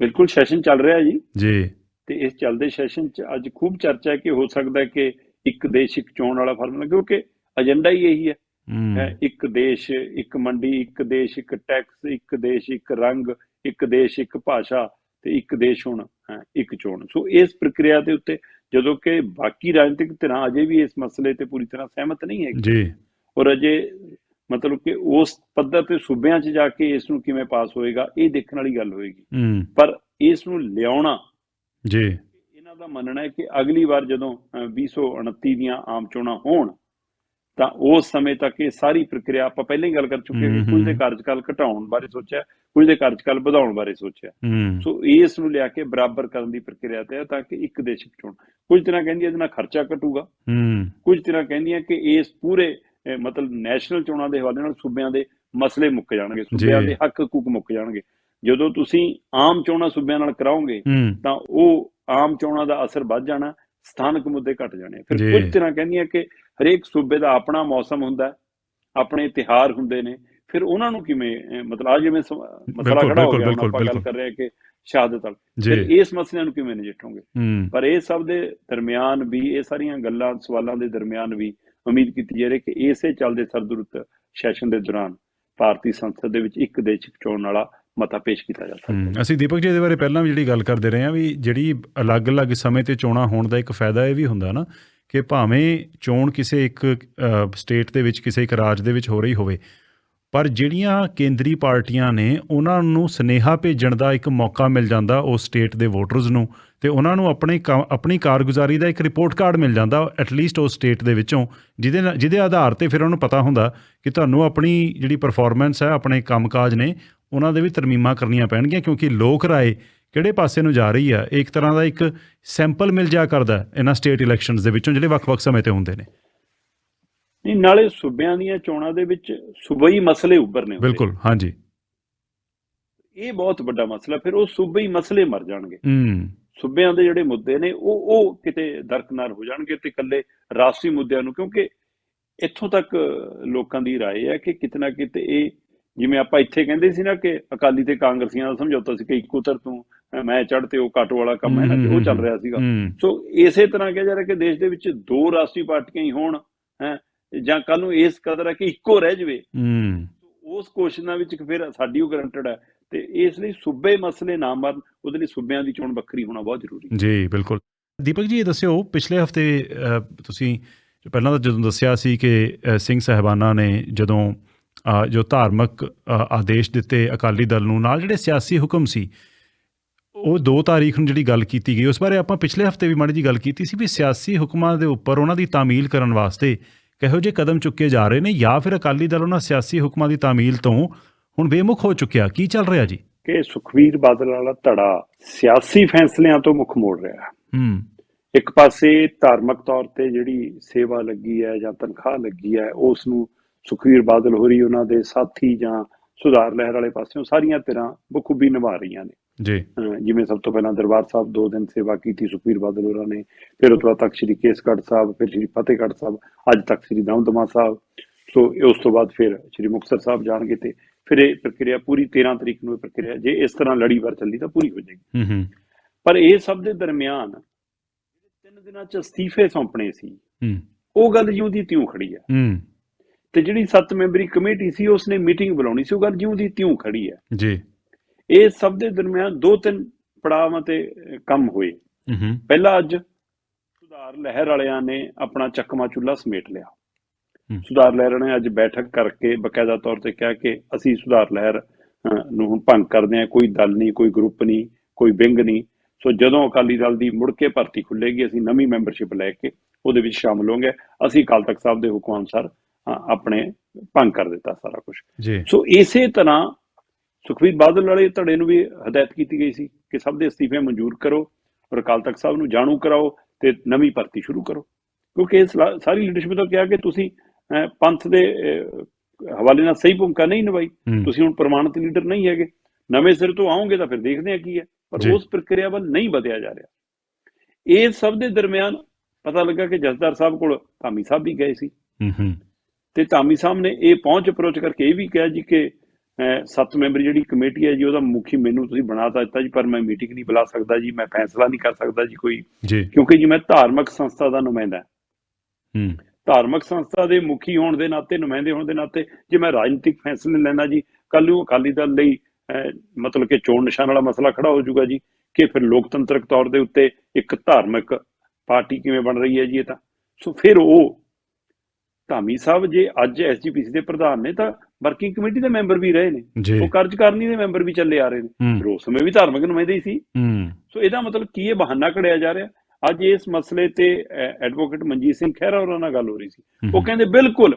ਬਿਲਕੁਲ ਸੈਸ਼ਨ ਚੱਲ ਰਿਹਾ ਜੀ। ਜੀ। ਤੇ ਇਸ ਚੱਲਦੇ ਸੈਸ਼ਨ ਚ ਅੱਜ ਖੂਬ ਚਰਚਾ ਹੈ ਕਿ ਹੋ ਸਕਦਾ ਹੈ ਕਿ ਇੱਕ ਦੇਸ਼ ਇੱਕ ਚੋਣ ਵਾਲਾ ਫਾਰਮੂਲਾ ਕਿਉਂਕਿ ਏਜੰਡਾ ਹੀ ਇਹੀ ਹੈ। ਇੱਕ ਦੇਸ਼ ਇੱਕ ਮੰਡੀ ਇੱਕ ਦੇਸ਼ ਇੱਕ ਟੈਕਸ ਇੱਕ ਦੇਸ਼ ਇੱਕ ਰੰਗ ਇੱਕ ਦੇਸ਼ ਇੱਕ ਭਾਸ਼ਾ ਤੇ ਇੱਕ ਦੇਸ਼ ਹੁਣ ਹੈ, ਇੱਕ ਚੋਣ। ਸੋ ਇਸ ਪ੍ਰਕਿਰਿਆ ਦੇ ਉੱਤੇ ਜਦੋਂ ਕਿ ਬਾਕੀ ਰਾਜਨੀਤਿਕ ਧਿਰਾਂ ਅਜੇ ਵੀ ਇਸ ਮਸਲੇ ਤੇ ਪੂਰੀ ਤਰ੍ਹਾਂ ਸਹਿਮਤ ਨਹੀਂ ਹੈਗੀ ਜੀ। ਔਰ ਅਜੇ ਮਤਲਬ ਕਿ ਉਸ ਪੱਧਰ ਤੇ ਸੂਬਿਆਂ 'ਚ ਜਾ ਕੇ ਇਸ ਨੂੰ ਕਿਵੇਂ ਪਾਸ ਹੋਏਗਾ ਇਹ ਦੇਖਣ ਵਾਲੀ ਗੱਲ ਹੋਏਗੀ। ਪਰ ਇਸ ਨੂੰ ਲਿਆਉਣਾ ਜੀ। ਇਹਨਾਂ ਦਾ ਮੰਨਣਾ ਹੈ ਕਿ ਅਗਲੀ ਵਾਰ ਜਦੋਂ ਅਹ, 2029 ਦੀਆਂ ਆਮ ਚੋਣਾਂ ਹੋਣ ਤਾਂ ਉਸ ਸਮੇਂ ਤੱਕ ਇਹ ਸਾਰੀ ਪ੍ਰਕਿਰਿਆ ਆਪਾਂ ਪਹਿਲਾਂ ਹੀ ਗੱਲ ਕਰ ਚੁੱਕੇ ਹਾਂ ਕੁਝ ਦੇ। ਕਾਰਜਕਾਲ ਘਟਾਉਣ ਬਾਰੇ ਸੋਚਿਆ ਕੁਝ ਦੇ ਕਾਰਜਕਾਲ ਵਧਾਉਣ ਬਾਰੇ ਸੋਚਿਆ। ਸੋ ਇਸ ਨੂੰ ਲਿਆ ਕੇ ਬਰਾਬਰ ਕਰਨ ਦੀ ਪ੍ਰਕਿਰਿਆ ਤੇ ਤਾਂ ਕਿ ਇੱਕ ਦੇਸ਼ ਚੋਣ ਕੁਝ ਤਰ੍ਹਾਂ ਕਹਿੰਦੀ ਇਹਦੇ ਨਾਲ ਖਰਚਾ ਘਟੂਗਾ। ਕੁਝ ਤਰ੍ਹਾਂ ਕਹਿੰਦੀਆਂ ਕਿ ਇਸ ਪੂਰੇ ਮਤਲਬ ਨੈਸ਼ਨਲ ਚੋਣਾਂ ਦੇ ਹਵਾਲੇ ਨਾਲ ਸੂਬਿਆਂ ਦੇ ਮਸਲੇ ਮੁੱਕ ਜਾਣਗੇ ਸੂਬਿਆਂ। ਦੇ ਹੱਕ ਹਕੂਕ ਮੁੱਕ ਜਾਣਗੇ। ਜਦੋਂ ਤੁਸੀਂ ਆਮ ਚੋਣਾਂ ਸੂਬਿਆਂ ਨਾਲ ਕਰਾਓਗੇ ਤਾਂ ਉਹ ਆਮ ਚੋਣਾਂ ਦਾ ਅਸਰ ਵੱਧ ਜਾਣਾ ਸਥਾਨਕ ਮੁੱਦੇ ਘਟ ਜਾਣੇ ਫਿਰ। ਕੁਝ ਤਰ੍ਹਾਂ ਕਹਿੰਦੀਆਂ ਕਿ ਹਰੇਕ ਸੂਬੇ ਦਾ ਆਪਣਾ ਮੌਸਮ ਹੁੰਦਾ ਆਪਣੇ ਤਿਹਾਰ ਹੁੰਦੇ ਨੇ। ਫਿਰ ਉਹਨਾਂ ਨੂੰ ਕਿਵੇਂ ਮਤਲਬ ਆ ਜਿਵੇਂ ਮਸਲਾ ਖੜਾ ਹੋ ਗਿਆ ਆਪਾਂ ਗੱਲ। ਕਰ ਰਹੇ ਕਿ ਸ਼ਹਾਦਤ ਵਾਲਾ। ਫਿਰ ਇਸ ਮਸਲਿਆਂ ਨੂੰ ਕਿਵੇਂ ਨਜਿੱਠੋਗੇ? ਪਰ ਇਹ ਸਭ ਦੇ ਦਰਮਿਆਨ ਵੀ ਇਹ ਸਾਰੀਆਂ ਗੱਲਾਂ ਸਵਾਲਾਂ ਦੇ ਦਰਮਿਆਨ ਵੀ ਉਮੀਦ ਕੀਤੀ ਜਾ ਰਹੀ ਕਿ ਇਸੇ ਚੱਲਦੇ ਸਰਦਰੁੱਤ ਸੈਸ਼ਨ ਦੇ ਦੌਰਾਨ ਭਾਰਤੀ ਸੰਸਦ ਦੇ ਵਿੱਚ ਇੱਕ ਦੇਸ਼ ਚੋਣ ਵਾਲਾ ਮਤਾ ਪੇਸ਼ ਕੀਤਾ ਜਾ ਸਕਦਾ ਅਸੀਂ ਦੀਪਕ ਜੀ ਇਹਦੇ ਬਾਰੇ ਪਹਿਲਾਂ ਵੀ ਜਿਹੜੀ ਗੱਲ ਕਰਦੇ ਰਹੇ ਹਾਂ ਵੀ ਜਿਹੜੀ ਅਲੱਗ-ਅਲੱਗ ਸਮੇਂ ਤੇ ਚੋਣਾਂ ਹੋਣ ਦਾ ਇੱਕ ਫਾਇਦਾ ਇਹ ਵੀ ਹੁੰਦਾ ਨਾ ਕਿ ਭਾਵੇਂ ਚੋਣ ਕਿਸੇ ਇੱਕ ਸਟੇਟ ਦੇ ਵਿੱਚ, ਕਿਸੇ ਇੱਕ ਰਾਜ ਦੇ ਵਿੱਚ ਹੋ ਰਹੀ ਹੋਵੇ, ਪਰ ਜਿਹੜੀਆਂ ਕੇਂਦਰੀ ਪਾਰਟੀਆਂ ਨੇ ਉਹਨਾਂ ਨੂੰ ਸਨੇਹਾ ਭੇਜਣ ਦਾ ਇੱਕ ਮੌਕਾ ਮਿਲ ਜਾਂਦਾ ਉਸ ਸਟੇਟ ਦੇ ਵੋਟਰਸ ਨੂੰ ਤੇ ਉਹਨਾਂ ਨੂੰ ਆਪਣੇ ਕਾ- ਆਪਣੀ ਕਾਰਗੁਜ਼ਾਰੀ ਦਾ ਇੱਕ ਰਿਪੋਰਟ ਕਾਰਡ ਮਿਲ ਜਾਂਦਾ ਐਟਲੀਸਟ ਉਸ ਸਟੇਟ ਦੇ ਵਿੱਚੋਂ, ਜਿਹਦੇ ਨਾਲ- ਜਿਹਦੇ ਆਧਾਰ ਤੇ ਫਿਰ ਉਹਨੂੰ ਪਤਾ ਹੁੰਦਾ ਕਿ ਤੁਹਾਨੂੰ ਆਪਣੀ ਜਿਹੜੀ ਪਰਫਾਰਮੈਂਸ ਹੈ, ਆਪਣੇ ਕੰਮਕਾਜ ਨੇ ਉਹਨਾਂ ਦੇ ਵੀ ਤਰਮੀਮਾਂ ਕਰਨੀਆਂ ਪੈਣਗੀਆਂ ਕਿਉਂਕਿ ਲੋਕ ਰਾਏ ਕਿਹੜੇ ਪਾਸੇ ਨੂੰ ਜਾ ਰਹੀ ਆ ਇਹ ਇੱਕ ਤਰ੍ਹਾਂ ਦਾ ਇੱਕ ਸੈਂਪਲ ਮਿਲ ਜਾ ਕਰਦਾ ਹੈ ਇਹਨਾਂ ਸਟੇਟ ਇਲੈਕਸ਼ਨਸ ਦੇ ਵਿੱਚੋਂ ਜਿਹੜੇ ਵੱਖ-ਵੱਖ ਸਮੇਂ ਤੇ ਹੁੰਦੇ ਨੇ ਨਹੀਂ ਨਾਲੇ ਸੂਬਿਆਂ ਦੀਆਂ ਚੋਣਾਂ ਦੇ ਵਿੱਚ ਸੂਬਾਈ ਮਸਲੇ ਉੱਭਰਨੇ ਹੁੰਦੇ। ਬਿਲਕੁਲ ਹਾਂਜੀ ਇਹ ਬਹੁਤ ਵੱਡਾ ਮਸਲਾ ਫਿਰ ਉਹ ਸੂਬਾਈ ਮਸਲੇ ਮਰ ਜਾਣਗੇ ਹੂੰ ਸੂਬਿਆਂ ਦੇ ਜਿਹੜੇ ਮੁੱਦੇ ਨੇ ਉਹ ਉਹ ਕਿਤੇ ਦਰਕਨਾਰ ਹੋ ਜਾਣਗੇ ਤੇ ਇਕੱਲੇ ਰਾਸ਼ਟਰੀ ਮੁੱਦਿਆਂ ਨੂੰ ਕਿਉਂਕਿ ਇੱਥੋਂ ਤੱਕ ਲੋਕਾਂ ਦੀ رائے ਹੈ ਕਿ ਕਿਤਨਾ ਕਿਤੇ ਇਹ ਜਿਵੇਂ ਆਪਾਂ ਇੱਥੇ ਕਹਿੰਦੇ ਸੀ ਨਾ ਕਿ ਅਕਾਲੀ ਤੇ ਕਾਂਗਰਸੀਆਂ ਦਾ ਸਮਝੌਤਾ ਸੀ ਕਿ ਇੱਕੋ ਧਰ ਤੋਂ ਮੈਂ ਚੜ੍ਹ ਤੇ ਉਹ ਕੱਟ ਵਾਲਾ ਕੰਮ ਹੈ ਨਾ ਤੇ ਉਹ ਚੱਲ ਰਿਹਾ ਸੀਗਾ। ਸੋ ਇਸੇ ਤਰ੍ਹਾਂ ਕਿਹਾ ਜਾ ਰਿਹਾ ਕਿ ਦੇਸ਼ ਦੇ ਵਿੱਚ ਦੋ ਰਾਸ਼ਟਰੀ ਪਾਰਟੀਆਂ ਹੀ ਹੋਣ ਹੈ ਜਾਂ ਕੱਲ ਨੂੰ ਇਸ ਕਦਰ ਹੈ ਕਿ ਇੱਕੋ ਰਹਿ ਜਵੇ। ਉਸ ਕੋਸ਼ਿਸ਼ਾਂ ਵਿੱਚ ਫਿਰ ਸਾਡੀ ਉਹ ਗਰੰਟਡ ਹੈ ਤੇ ਇਸ ਲਈ ਸੂਬੇ ਮਸਲੇ ਨਾ ਮਰਨ ਉਹਦੇ ਲਈ ਸੂਬਿਆਂ ਦੀ ਚੋਣ ਵੱਖਰੀ ਹੋਣਾ ਬਹੁਤ ਜ਼ਰੂਰੀ ਹੈ। ਜੀ ਬਿਲਕੁਲ। ਦੀਪਕ ਜੀ ਇਹ ਦੱਸਿਓ ਪਿਛਲੇ ਹਫ਼ਤੇ ਤੁਸੀਂ ਪਹਿਲਾਂ ਤਾਂ ਜਦੋਂ ਦੱਸਿਆ ਸੀ ਕਿ ਸਿੰਘ ਸਹਿਬਾਨਾ ਨੇ ਜਦੋਂ ਜੋ ਧਾਰਮਿਕ ਆਦੇਸ਼ ਦਿੱਤੇ ਅਕਾਲੀ ਦਲ ਨੂੰ ਨਾਲ ਜਿਹੜੇ ਸਿਆਸੀ ਹੁਕਮ ਸੀ ਉਹ 2 ਤਾਰੀਖ ਨੂੰ ਜਿਹੜੀ ਗੱਲ ਕੀਤੀ ਗਈ ਉਸ ਬਾਰੇ ਆਪਾਂ ਪਿਛਲੇ ਹਫ਼ਤੇ ਵੀ ਮਾੜੀ ਜੀ ਗੱਲ ਕੀਤੀ ਸੀ ਵੀ ਸਿਆਸੀ ਹੁਕਮਾਂ ਦੇ ਉੱਪਰ ਉਹਨਾਂ ਦੀ ਤਾਮੀਲ ਕਰਨ ਵਾਸਤੇ ਕਿਹੋ ਜਿਹੇ ਕਦਮ ਚੁੱਕੇ ਜਾ ਰਹੇ ਨੇ ਜਾਂ ਫਿਰ ਅਕਾਲੀ ਦਲ ਉਹਨਾਂ ਸਿਆਸੀ ਹੁਕਮਾਂ ਦੀ ਤਾਮੀਲ ਤੋਂ ਹੁਣ ਬੇਮੁਖ ਹੋ ਚੁੱਕਿਆ ਕੀ ਚੱਲ ਰਿਹਾ ਜੀ? ਕਿ ਸੁਖਵੀਰ ਬਾਦਲ ਵਾਲਾ ਧੜਾ ਸਿਆਸੀ ਫੈਸਲਿਆਂ ਤੋਂ ਮੁੱਖ ਮੋੜ ਰਿਹਾ ਹੈ। ਹੂੰ। ਇੱਕ ਪਾਸੇ ਧਾਰਮਿਕ ਤੌਰ ਤੇ ਜਿਹੜੀ ਸੇਵਾ ਲੱਗੀ ਹੈ ਜਾਂ ਤਨਖਾਹ ਲੱਗੀ ਹੈ ਉਸ ਨੂੰ ਸੁਖਵੀਰ ਬਾਦਲ ਹੋਰੀ ਉਹਨਾਂ ਦੇ ਸਾਥੀ ਜਾਂ ਸੁਧਾਰ ਲਹਿਰ ਵਾਲੇ ਪਾਸਿਓਂ ਸਾਰੀਆਂ ਤਰ੍ਹਾਂ ਬਖੂਬੀ ਨਿਭਾ ਰਹੀਆਂ ਨੇ। ਜੀ। ਜਿਵੇਂ ਸਭ ਤੋਂ ਪਹਿਲਾਂ ਦਰਬਾਰ ਸਾਹਿਬ ਦੋ ਦਿਨ ਸੇਵਾ ਕੀਤੀ ਸੁਖਵੀਰ ਬਾਦਲ ਹੋਰਾਂ ਨੇ ਫਿਰ ਬਾਅਦ ਤੱਕ ਸ੍ਰੀ ਕੇਸਗੜ੍ਹ ਸਾਹਿਬ ਫਿਰ ਸ੍ਰੀ ਫਤਿਹਗੜ੍ਹ ਸਾਹਿਬ ਅੱਜ ਤੱਕ ਸ੍ਰੀ ਦਮਦਮਾ ਸਾਹਿਬ ਸੋ ਉਸ ਤੋਂ ਬਾਅਦ ਫਿਰ ਸ੍ਰੀ ਮੁਕਤਸਰ ਸਾਹਿਬ ਜਾਣਗੇ ਤੇ ਫਿਰ ਇਹ ਪ੍ਰਕਿਰਿਆ ਪੂਰੀ 13 ਤਰੀਕ ਨੂੰ ਇਹ ਪ੍ਰਕਿਰਿਆ ਜੇ ਇਸ ਤਰ੍ਹਾਂ ਲੜੀਵਾਰ ਚੱਲੀ ਤਾਂ ਪੂਰੀ ਹੋ ਜਾਏਗੀ। ਹੂੰ ਹੂੰ। ਪਰ ਇਹ ਸਭ ਦੇ ਦਰਮਿਆਨ ਜਿਹੜੇ ਤਿੰਨ ਦਿਨਾਂ ਚ ਅਸਤੀਫੇ ਸੌਂਪਣੇ ਸੀ ਹੂੰ। ਉਹ ਗੱਲ ਜਿਉਂ ਦੀ ਤਿਉਂ ਖੜੀ ਹੈ ਹੂੰ। ਤੇ ਜਿਹੜੀ 7 ਮੈਂਬਰੀ ਕਮੇਟੀ ਸੀ ਉਸਨੇ ਮੀਟਿੰਗ ਬੁਲਾਉਣੀ ਸੀ। ਉਹ ਗੱਲ ਜਿਉਂ ਦੀ ਤਿਉਂ ਖੜੀ ਹੈ। ਜੀ। ਇਹ ਸਭ ਦੇ ਦਰਮਿਆਨ ਦੋ ਤਿੰਨ ਪੜਾਵਾਂ ਤੇ ਕੰਮ ਹੋਏ। ਪਹਿਲਾ ਅੱਜ ਸੁਧਾਰ ਲਹਿਰ ਵਾਲਿਆਂ ਨੇ ਆਪਣਾ ਚੱਕਮਾ ਚੁੱਲਾ ਸਮੇਟ ਲਿਆ। ਸੁਧਾਰ ਲਹਿਰ ਨੇ ਅੱਜ ਬੈਠਕ ਕਰਕੇ ਬਕਾਇਦਾ ਤੌਰ ਤੇ ਕਿਹਾ ਕਿ ਅਸੀਂ ਸੁਧਾਰ ਲਹਿਰ ਨੂੰ ਹੁਣ ਭੰਗ ਕਰਦੇ ਹਾਂ। ਕੋਈ ਦਲ ਨਹੀਂ ਕੋਈ ਗਰੁੱਪ ਨਹੀਂ ਕੋਈ ਵਿੰਗ ਨਹੀਂ। ਸੋ ਜਦੋਂ ਅਕਾਲੀ ਦਲ ਦੀ ਮੁੜ ਕੇ ਭਰਤੀ ਖੁੱਲੇਗੀ ਅਸੀਂ ਨਵੀਂ ਮੈਂਬਰਸ਼ਿਪ ਲੈ ਕੇ ਉਹਦੇ ਵਿੱਚ ਸ਼ਾਮਲ ਹੋਵਾਂਗੇ। ਅਸੀਂ ਅਕਾਲ ਤਖਤ ਸਾਹਿਬ ਦੇ ਹੁਕਮ ਅਨੁਸਾਰ ਆਪਣੇ ਭੰਗ ਕਰ ਦਿੱਤਾ ਸਾਰਾ ਕੁਝ ਸੋ ਇਸੇ ਤਰ੍ਹਾਂ ਸੁਖਬੀਰ ਬਾਦਲ ਵਾਲੇ ਧੜੇ ਨੂੰ ਵੀ ਹਦਾਇਤ ਕੀਤੀ ਗਈ ਸੀ ਕਿ ਸਭ ਦੇ ਅਸਤੀਫੇ ਮਨਜ਼ੂਰ ਕਰੋ ਔਰ ਅਕਾਲ ਤਖਤ ਸਾਹਿਬ ਨੂੰ ਜਾਣੂ ਕਰਾਓ ਤੇ ਨਵੀਂ ਭਰਤੀ ਸ਼ੁਰੂ ਕਰੋ। ਕਿਉਂਕਿ ਲਾ- ਸਾਰੀ ਲੀਡਰਸ਼ਿਪ ਤੋਂ ਕਿਹਾ ਕਿ ਤੁਸੀਂ ਪੰਥ ਦੇ ਹਵਾਲੇ ਨਾਲ ਸਹੀ ਭੂਮਿਕਾ ਨਹੀਂ ਨਿਭਾਈ। ਤੁਸੀਂ ਹੁਣ ਪ੍ਰਮਾਣਿਤ ਲੀਡਰ ਨਹੀਂ ਹੈਗੇ। ਨਵੇਂ ਸਿਰ ਤੋਂ ਆਓਗੇ ਤਾਂ ਫਿਰ ਦੇਖਦੇ ਆ ਕੀ ਹੈ। ਪਰ। ਉਸ ਪ੍ਰਕਿਰਿਆ ਵੱਲ ਨਹੀਂ ਵਧਿਆ ਜਾ ਰਿਹਾ। ਇਹ ਸਭ ਦੇ ਦਰਮਿਆਨ ਪਤਾ ਲੱਗਾ ਕਿ ਜਸਦਾਰ ਸਾਹਿਬ ਕੋਲ ਧਾਮੀ ਸਾਹਿਬ ਵੀ ਗਏ ਸੀ। ਹੂੰ ਹੂੰ। ਤੇ ਧਾਮੀ ਸਾਹਿਬ ਨੇ ਇਹ ਪਹੁੰਚ ਅਪਰੋਚ ਕਰਕੇ ਇਹ ਵੀ ਕਿਹਾ ਜੀ ਕਿ ਸੱਤ ਮੈਂਬਰੀ ਜਿਹੜੀ ਕਮੇਟੀ ਹੈ ਜੀ ਉਹਦਾ ਮੁਖੀ ਮੈਨੂੰ ਤੁਸੀਂ ਬਣਾ ਦਿੱਤਾ ਜੀ ਪਰ ਮੈਂ ਮੀਟਿੰਗ ਨਹੀਂ ਬੁਲਾ ਸਕਦਾ ਜੀ ਮੈਂ ਫੈਸਲਾ ਨਹੀਂ ਕਰ ਸਕਦਾ ਜੀ ਕੋਈ। ਕਿਉਂਕਿ ਜੀ ਮੈਂ ਧਾਰਮਿਕ ਸੰਸਥਾ ਦਾ ਨੁਮਾਇੰਦਾ ਹਾਂ। ਧਾਰਮਿਕ ਸੰਸਥਾ ਦੇ ਮੁਖੀ ਹੋਣ ਦੇ ਨਾਤੇ ਨੁਮਾਇੰਦੇ ਹੋਣ ਦੇ ਨਾਤੇ ਜੇ ਮੈਂ ਰਾਜਨੀਤਿਕ ਫੈਸਲੇ ਲੈਣਾ ਜੀ ਕੱਲ ਨੂੰ ਅਕਾਲੀ ਦਲ ਲਈ ਮਤਲਬ ਕਿ ਚੋਣ ਨਿਸ਼ਾਨ ਵਾਲਾ ਮਸਲਾ ਖੜਾ ਹੋ ਜਾਊਗਾ ਜੀ ਕਿ ਫਿਰ ਲੋਕਤੰਤਰਕ ਤੌਰ ਦੇ ਉੱਤੇ ਇੱਕ ਧਾਰਮਿਕ ਪਾਰਟੀ ਕਿਵੇਂ ਬਣ ਰਹੀ ਹੈ ਜੀ ਇਹ ਤਾਂ। ਸੋ ਫਿਰ ਉਹ ਧਾਮੀ ਸਾਹਿਬ ਜੇ ਅੱਜ ਐਸਜੀਪੀਸੀ ਦੇ ਪ੍ਰਧਾਨ ਨੇ ਤਾਂ ਵਰਕਿੰਗ ਕਮੇਟੀ ਦੇ ਮੈਂਬਰ ਵੀ ਰਹੇ ਨੇ। ਉਹ ਕਾਰਜਕਾਰਨੀ ਦੇ ਮੈਂਬਰ ਵੀ ਚੱਲੇ ਆ ਰਹੇ ਨੇ। ਫਿਰ ਉਸ ਸਮੇਂ ਵੀ ਧਾਰਮਿਕ ਨੁਮਾਇੰਦੇ ਹੀ। ਸੀ ਸੋ ਇਹਦਾ ਮਤਲਬ ਕੀ ਇਹ ਬਹਾਨਾ ਕਢਿਆ ਜਾ ਰਿਹਾ? ਅੱਜ ਇਸ ਮਸਲੇ ਤੇ ਐਡਵੋਕੇਟ ਮਨਜੀਤ ਸਿੰਘ ਖਹਿਰਾ ਹੋਰਾਂ ਨਾਲ ਗੱਲ ਹੋ ਰਹੀ ਸੀ। ਉਹ ਕਹਿੰਦੇ ਬਿਲਕੁਲ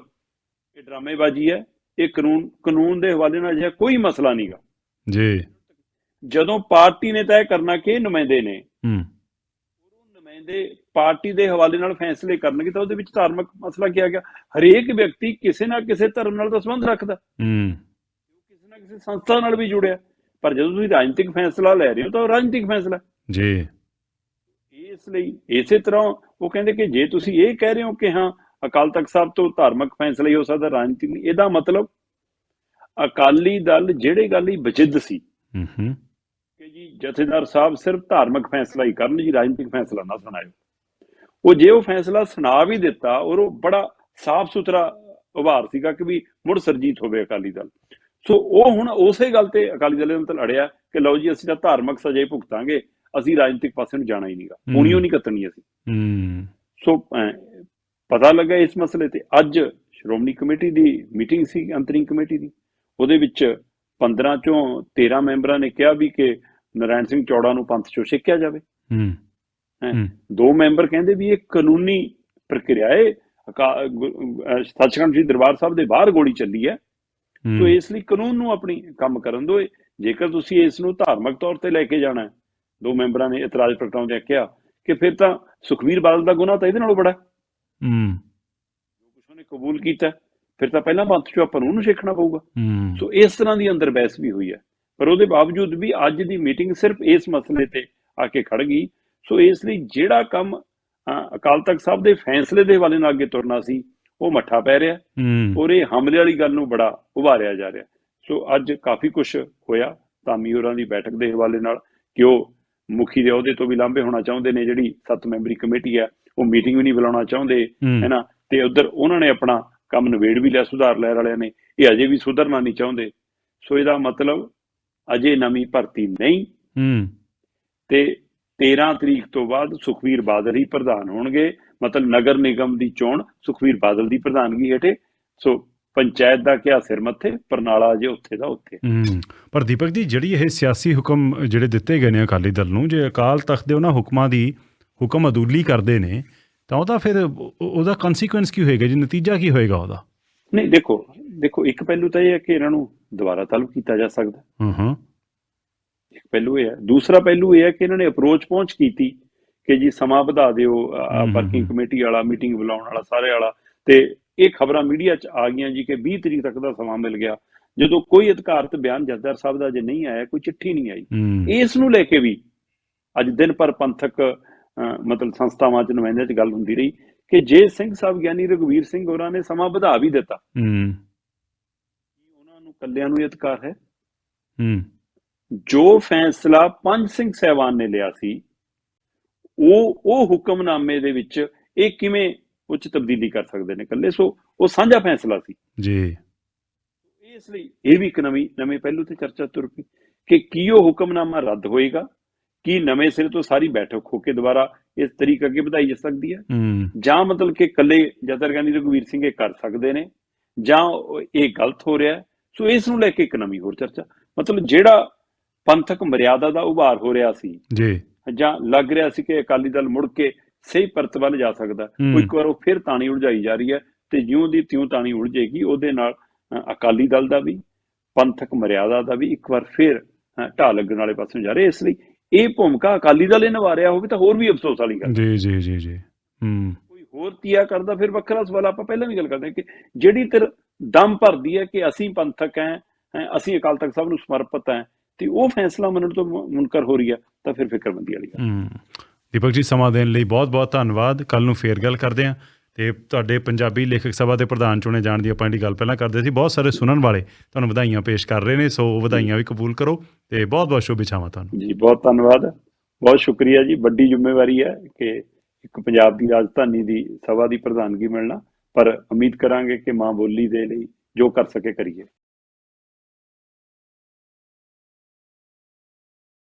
ਇਹ ਡਰਾਮੇਬਾਜ਼ੀ ਹੈ ਇਹ ਕਾਨੂੰਨ ਕਾਨੂੰਨ ਦੇ ਹਵਾਲੇ ਨਾਲ ਅਜਿਹਾ ਕੋਈ ਮਸਲਾ ਨਹੀਂਗਾ ਜੀ। ਜਦੋਂ ਪਾਰਟੀ ਨੇ ਤੈਅ ਕਰਨਾ ਕਿ ਨੁਮਾਇੰਦੇ ਨੇ ਨੁਮਾਇੰਦੇ ਪਾਰਟੀ ਦੇ ਹਵਾਲੇ ਨਾਲ ਫੈਸਲੇ ਕਰਨਗੇ ਤਾਂ ਉਹਦੇ ਵਿੱਚ ਧਾਰਮਿਕ ਮਸਲਾ ਕੀ ਆ ਗਿਆ? ਹਰੇਕ ਵਿਅਕਤੀ ਕਿਸੇ ਨਾ ਕਿਸੇ ਧਰਮ ਨਾਲ ਤਾਂ ਸੰਬੰਧ ਰੱਖਦਾ। ਹੂੰ। ਕਿਸੇ ਨਾ ਕਿਸੇ ਸੰਸਥਾ ਨਾਲ ਵੀ ਜੁੜਿਆ। ਪਰ ਜਦੋਂ ਤੁਸੀਂ ਰਾਜਨੀਤਿਕ ਫੈਸਲਾ ਲੈ ਰਹੇ ਹੋ ਤਾਂ ਉਹ ਰਾਜਨੀਤਿਕ ਫੈਸਲਾ। ਜੀ। ਇਸ ਲਈ ਇਸੇ ਤਰ੍ਹਾਂ ਉਹ ਕਹਿੰਦੇ ਕਿ ਜੇ ਤੁਸੀਂ ਇਹ ਕਹਿ ਰਹੇ ਹੋ ਕਿ ਹਾਂ ਅਕਾਲ ਤਖਤ ਸਾਹਿਬ ਤੋਂ ਧਾਰਮਿਕ ਫੈਸਲਾ ਹੀ ਹੋ ਸਕਦਾ ਰਾਜਨੀਤਿਕ ਨਹੀਂ ਇਹਦਾ ਮਤਲਬ ਅਕਾਲੀ ਦਲ ਜਿਹੜੇ ਗੱਲ ਹੀ ਬਚਿੱਦ ਸੀ। ਹੂੰ ਹੂੰ। ਕਿ ਜੀ ਜਥੇਦਾਰ ਸਾਹਿਬ ਸਿਰਫ ਧਾਰਮਿਕ ਫੈਸਲਾ ਹੀ ਕਰਨ ਜੀ ਰਾਜਨੀਤਿਕ ਫੈਸਲਾ ਨਾ ਸੁਣਾਇਓ। ਉਹ ਜੇ ਉਹ ਫੈਸਲਾ ਸੁਣਾ ਵੀ ਦਿੱਤਾ ਔਰ ਉਹ ਬੜਾ ਸਾਫ਼ ਸੁਥਰਾ ਉਭਾਰ ਸੀਗਾ ਕਿ ਵੀ ਮੁੜ ਸਰਜੀਤ ਹੋਵੇ ਅਕਾਲੀ ਦਲ। ਸੋ ਉਹ ਹੁਣ ਉਸੇ ਗੱਲ ਤੇ ਅਕਾਲੀ ਦਲ ਨਾਲ ਲੜਿਆ ਕਿ ਲਓ ਜੀ ਅਸੀਂ ਤਾਂ ਧਾਰਮਿਕ ਸਜ਼ਾ ਹੀ ਭੁਗਤਾਂਗੇ ਅਸੀਂ ਰਾਜਨੀਤਿਕ ਪਾਸੇ ਨੂੰ ਜਾਣਾ ਹੀ ਨਹੀਂਗਾ। ਹੂੰ। ਹੁਣੀਓ ਨਹੀਂ ਕੱਤਣੀ ਅਸੀਂ। ਹੂੰ। ਸੋ ਪਤਾ ਲੱਗਾ ਇਸ ਮਸਲੇ ਤੇ। ਅੱਜ ਸ਼੍ਰੋਮਣੀ ਕਮੇਟੀ ਦੀ ਮੀਟਿੰਗ ਸੀ ਅੰਤਰਿੰਗ ਕਮੇਟੀ ਦੀ। ਉਹਦੇ ਵਿੱਚ 15 ਚੋਂ 13 ਮੈਂਬਰਾਂ ਨੇ ਕਿਹਾ ਵੀ ਕਿ ਨਰਾਇਣ ਸਿੰਘ ਚੌੜਾ ਨੂੰ ਪੰਥ ਚੋਂ ਛਿੱਕਿਆ ਜਾਵੇ। ਹੂੰ। ਦੋ ਮੈਂਬਰ ਕਹਿੰਦੇ ਵੀ ਇਹ ਕਾਨੂੰਨੀ ਪ੍ਰਕਿਰਿਆ ਹੈ ਸੱਚਖੰਡ ਜੀ ਦਰਬਾਰ ਸਾਹਿਬ ਦੇ ਬਾਹਰ ਗੋਲੀ ਚੱਲੀ ਹੈ। ਸੋ ਇਸ ਲਈ ਕਾਨੂੰਨ ਨੂੰ ਆਪਣੀ ਕੰਮ ਕਰਨ ਦਿਓ ਜੇਕਰ ਤੁਸੀਂ ਇਸ ਨੂੰ ਧਾਰਮਿਕ ਤੌਰ ਤੇ ਲੈ ਕੇ ਜਾਣਾ ਹੈ ਦੋ ਮੈਂਬਰਾਂ ਨੇ ਇਤਰਾਜ਼ ਪ੍ਰਗਟਾਉਂਦਿਆਂ ਕਿਹਾ ਕਿ ਫਿਰ ਤਾਂ ਸੁਖਵੀਰ ਬਾਦਲ ਦਾ ਗੁਨਾਹ ਤਾਂ ਇਹਦੇ ਨਾਲੋਂ ਬੜਾ ਹੈ। ਹੂੰ। ਜੋ ਕੁਛ ਉਹਨੇ ਕਬੂਲ ਕੀਤਾ ਫਿਰ ਤਾਂ ਪਹਿਲਾਂ ਪੰਥ ਚੋਂ ਆਪਾਂ ਨੂੰ ਉਹਨੂੰ ਸਿੱਖਣਾ ਪਊਗਾ। ਸੋ ਇਸ ਤਰ੍ਹਾਂ ਦੀ ਅੰਦਰ ਬਹਿਸ ਵੀ ਹੋਈ ਹੈ। ਪਰ ਉਹਦੇ ਬਾਵਜੂਦ ਵੀ ਅੱਜ ਦੀ ਮੀਟਿੰਗ ਸਿਰਫ ਇਸ ਮਸਲੇ ਤੇ ਆ ਕੇ ਖੜ ਗਈ। ਸੋ ਇਸ ਲਈ ਜਿਹੜਾ ਕੰਮ ਅਕਾਲ ਤਖਤ ਸਾਹਿਬ ਦੇ ਫੈਸਲੇ ਦੇ ਹਵਾਲੇ ਨਾਲ ਅੱਗੇ ਤੁਰਨਾ ਸੀ ਉਹ ਮੱਠਾ ਪੈ ਰਿਹਾ। ਔਰ ਇਹ ਹਮਲੇ ਵਾਲੀ ਗੱਲ ਨੂੰ ਬੜਾ ਉਭਾਰਿਆ ਜਾ ਰਿਹਾ। ਸੋ ਅੱਜ ਕਾਫੀ ਕੁਝ ਹੋਇਆ ਧਾਮੀ ਹੋਰਾਂ ਦੀ ਬੈਠਕ ਦੇ ਹਵਾਲੇ ਨਾਲ ਕਿ ਉਹ ਮੁਖੀ ਦੇ ਅਹੁਦੇ ਤੋਂ ਵੀ ਲਾਂਭੇ ਹੋਣਾ ਚਾਹੁੰਦੇ ਨੇ। ਜਿਹੜੀ ਸੱਤ ਮੈਂਬਰੀ ਕਮੇਟੀ ਹੈ ਉਹ ਮੀਟਿੰਗ ਵੀ ਨਹੀਂ ਬੁਲਾਉਣਾ ਚਾਹੁੰਦੇ ਹੂੰ। ਹੈ ਨਾ? ਤੇ ਉਧਰ ਉਹਨਾਂ ਨੇ ਆਪਣਾ ਕੰਮ ਨਵੇੜ ਵੀ ਲਿਆ ਸੁਧਾਰ ਲਹਿਰ ਵਾਲਿਆਂ ਨੇ। ਇਹ ਅਜੇ ਵੀ ਸੁਧਰਨਾ ਨਹੀਂ ਚਾਹੁੰਦੇ। ਸੋ ਇਹਦਾ ਮਤਲਬ ਅਜੇ ਨਵੀਂ ਭਰਤੀ ਨਹੀਂ। ਹੂੰ। ਤੇ 13 ਤਰੀਕ ਤੋਂ ਬਾਅਦ ਸੁਖਵੀਰ ਬਾਦਲ ਹੀ ਪ੍ਰਧਾਨ ਹੋਣਗੇ। ਮਤਲਬ ਨਗਰ ਨਿਗਮ ਦੀ ਚੋਣ ਸੁਖਵੀਰ ਬਾਦਲ ਦੀ ਪ੍ਰਧਾਨਗੀ ਹੇਠੇ। ਸੋ ਪੰਚਾਇਤ ਦਾ ਕਿਹਾ ਸਿਰ ਮੱਥੇ? ਪਰਨਾਲਾ ਜੇ ਉੱਥੇ ਦਾ ਉੱਥੇ। ਹੂੰ। ਪਰ ਦੀਪਕ ਜੀ ਜਿਹੜੀ ਇਹ ਸਿਆਸੀ ਹੁਕਮ ਜਿਹੜੇ ਦਿੱਤੇ ਗਏ ਨੇ ਅਕਾਲੀ ਦਲ ਨੂੰ ਜੇ ਅਕਾਲ ਤਖਤ ਦੇ ਉਹਨਾਂ ਹੁਕਮਾਂ ਦੀ ਹੁਕਮ ਅਦੂਲੀ ਕਰਦੇ ਨੇ ਤਾਂ ਉਹਦਾ ਫਿਰ ਉਹ- ਉਹਦਾ ਕਨਸੀਕੁਐਂਸ ਕੀ ਹੋਏਗਾ? ਜੀ ਨਤੀਜਾ ਕੀ ਹੋਏਗਾ ਉਹਦਾ? ਨਹੀਂ ਦੇਖੋ ਦੇਖੋ ਇੱਕ ਪਹਿਲੂ ਤਾਂ ਇਹ ਹੈ ਕਿ ਇਹਨਾਂ ਨੂੰ ਦੁਬਾਰਾ ਤਲਬ ਕੀਤਾ ਜਾ ਸਕਦਾ। ਹਾਂ ਹਾਂ। ਇੱਕ ਪਹਿਲੂ ਇਹ ਹੈ। ਦੂਸਰਾ ਪਹਿਲੂ ਇਹ ਹੈ ਕਿ ਇਹਨਾਂ ਨੇ ਅਪਰੋਚ ਪਹੁੰਚ ਕੀਤੀ ਕਿ ਜੀ ਸਮਾਂ ਵਧਾ ਦਿਓ ਵਰਕਿੰਗ। ਕਮੇਟੀ ਵਾਲਾ ਮੀਟਿੰਗ ਬੁਲਾਉਣ ਵਾਲਾ ਸਾਰੇ ਵਾਲਾ। ਤੇ ਇਹ ਖਬਰਾਂ ਮੀਡੀਆ 'ਚ ਆ ਗਈਆਂ ਜੀ ਕਿ 20 ਤਰੀਕ ਤੱਕ ਦਾ ਸਮਾਂ ਮਿਲ ਗਿਆ। ਜਦੋਂ ਕੋਈ ਅਧਿਕਾਰਤ ਬਿਆਨ ਜਥੇਦਾਰ ਸਾਹਿਬ ਦਾ ਜੇ ਨਹੀਂ ਆਇਆ ਕੋਈ ਚਿੱਠੀ ਨਹੀਂ ਆਈ। ਇਸ ਨੂੰ ਲੈ ਕੇ ਵੀ ਅੱਜ ਦਿਨ ਪਰ ਪੰਥਕ ਮਤਲਬ ਸੰਸਥਾਵਾਂ 'ਚ ਨੁਮਾਇੰਦਿਆਂ 'ਚ ਗੱਲ ਹੁੰਦੀ ਰਹੀ ਕਿ ਜੇ ਸਿੰਘ ਸਾਹਿਬ ਗਿਆਨੀ ਰਘਵੀਰ ਸਿੰਘ ਹੋਰਾਂ ਨੇ ਸਮਾਂ ਵਧਾ ਵੀ ਦਿੱਤਾ ਹੂੰ। ਉਹਨਾਂ ਨੂੰ ਕੱਲਿਆਂ ਨੂੰ ਇਹ ਅਧਿਕਾਰ ਹੈ। ਹੂੰ। ਜੋ ਫੈਸਲਾ ਪੰਜ ਸਿੰਘ ਸਹਿਬਾਨ ਨੇ ਲਿਆ ਸੀ ਉਹ ਉਹ ਹੁਕਮਨਾਮੇ ਦੇ ਵਿੱਚ ਇਹ ਕਿਵੇਂ ਉੱਚ ਤਬਦੀਲੀ ਕਰ ਸਕਦੇ ਨੇ ਇਕੱਲੇ? ਸੋ ਉਹ ਸਾਂਝਾ ਫੈਸਲਾ ਸੀ। ਜੀ। ਇਸ ਲਈ ਇਹ ਵੀ ਇੱਕ ਨਵੀਂ ਨਵੇਂ ਪਹਿਲੂ ਤੇ ਚਰਚਾ ਤੁਰ ਪਈ ਕਿ ਕੀ ਉਹ ਹੁਕਮਨਾਮਾ ਰੱਦ ਹੋਏਗਾ? ਕੀ ਨਵੇਂ ਸਿਰੇ ਤੋਂ ਸਾਰੀ ਬੈਠਕ ਹੋ ਕੇ ਦੁਬਾਰਾ ਇਸ ਤਰੀਕ ਅੱਗੇ ਵਧਾਈ ਜਾ ਸਕਦੀ ਹੈ? ਜਾਂ ਮਤਲਬ ਕਿ ਇਕੱਲੇ ਗਾਂਧੀ ਰਘਵੀਰ ਸਿੰਘ ਇਹ ਕਰ ਸਕਦੇ ਨੇ ਜਾਂ ਇਹ ਗਲਤ ਹੋ ਰਿਹਾ। ਸੋ ਇਸ ਨੂੰ ਲੈ ਕੇ ਇੱਕ ਨਵੀਂ ਹੋਰ ਚਰਚਾ। ਮਤਲਬ ਜਿਹੜਾ ਪੰਥਕ ਮਰਿਆਦਾ ਦਾ ਉਭਾਰ ਹੋ ਰਿਹਾ ਸੀ ਜੀ। ਜਾਂ ਲੱਗ ਰਿਹਾ ਸੀ ਕਿ ਅਕਾਲੀ ਦਲ ਮੁੜ ਕੇ ਸਹੀ ਪਰਤ ਵੱਲ ਜਾ ਸਕਦਾ ਇੱਕ ਵਾਰ ਉਹ ਫਿਰ ਤਾਣੀ ਉਲਝਾਈ ਜਾ ਰਹੀ ਹੈ ਤੇ ਜਿਉਂ ਦੀ ਤਿਉਂ ਤਾਣੀ ਉਲਝੇਗੀ ਉਹਦੇ ਨਾਲ ਅਕਾਲੀ ਦਲ ਦਾ ਵੀ ਪੰਥਕ ਮਰਿਆਦਾ ਦਾ ਵੀ ਇੱਕ ਵਾਰ ਫਿਰ ਢਾਹ ਲੱਗਣ ਵਾਲੇ ਪਾਸੇ ਜਾ ਰਿਹਾ ਇਸ ਲਈ ਇਹ ਭੂਮਿਕਾ ਅਕਾਲੀ ਦਲ ਇਹ ਨਿਭਾ ਰਿਹਾ ਹੋਵੇ ਤਾਂ ਹੋਰ ਵੀ ਅਫਸੋਸ ਵਾਲੀ ਗੱਲ ਜੀ ਜੀ ਜੀ ਜੀ। ਹੂੰ। ਕੋਈ ਹੋਰ ਤੀਆ ਕਰਦਾ ਫਿਰ ਵੱਖਰਾ ਸਵਾਲ ਆਪਾਂ ਪਹਿਲਾਂ ਵੀ ਗੱਲ ਕਰਦੇ ਕਿ ਜਿਹੜੀ ਤੇਰ ਦਮ ਭਰਦੀ ਹੈ ਕਿ ਅਸੀਂ ਪੰਥਕ ਹੈ ਅਸੀਂ ਅਕਾਲ ਤਖਤ ਸਾਹਿਬ ਨੂੰ ਸਮਰਪਿਤ ਹੈ ਤੇ ਉਹ ਫੈਸਲਾ ਮੰਨਣ ਤੋਂ ਮੁਨਕਰ ਹੋ ਰਹੀ ਹੈ ਤਾਂ ਫਿਰ ਫਿਕਰਮੰਦੀ ਵਾਲੀ ਗੱਲ ਹੂੰ। ਦੀਪਕ ਜੀ ਸਮਾਂ ਦੇਣ ਲਈ ਬਹੁਤ ਬਹੁਤ ਧੰਨਵਾਦ। ਕੱਲ ਨੂੰ ਫੇਰ ਗੱਲ ਕਰਦੇ ਹਾਂ। ਤੇ ਤੁਹਾਡੇ ਪੰਜਾਬੀ ਲੇਖਕ ਸਭਾ ਦੇ ਪ੍ਰਧਾਨ ਚੁਣੇ ਜਾਣ ਦੀ ਆਪਾਂ ਜਿਹੜੀ ਗੱਲ ਪਹਿਲਾਂ ਕਰਦੇ ਸੀ, ਬਹੁਤ ਸਾਰੇ ਸੁਣਨ ਵਾਲੇ ਤੁਹਾਨੂੰ ਵਧਾਈਆਂ ਪੇਸ਼ ਕਰ ਰਹੇ ਨੇ, ਸੋ ਵਧਾਈਆਂ ਵੀ ਕਬੂਲ ਕਰੋ ਤੇ ਬਹੁਤ ਬਹੁਤ ਸ਼ੁਭ ਤੁਹਾਨੂੰ। ਜੀ, ਬਹੁਤ ਧੰਨਵਾਦ। ਬਹੁਤ ਸ਼ੁਕਰੀਆ ਜੀ। ਵੱਡੀ ਜ਼ਿੰਮੇਵਾਰੀ ਹੈ ਕਿ ਇੱਕ ਪੰਜਾਬ ਦੀ ਰਾਜਧਾਨੀ ਦੀ ਸਭਾ ਦੀ ਪ੍ਰਧਾਨਗੀ ਮਿਲਣਾ, ਪਰ ਉਮੀਦ ਕਰਾਂਗੇ ਕਿ ਮਾਂ ਬੋਲੀ ਦੇ ਲਈ ਜੋ ਕਰ ਸਕੇ ਕਰੀਏ।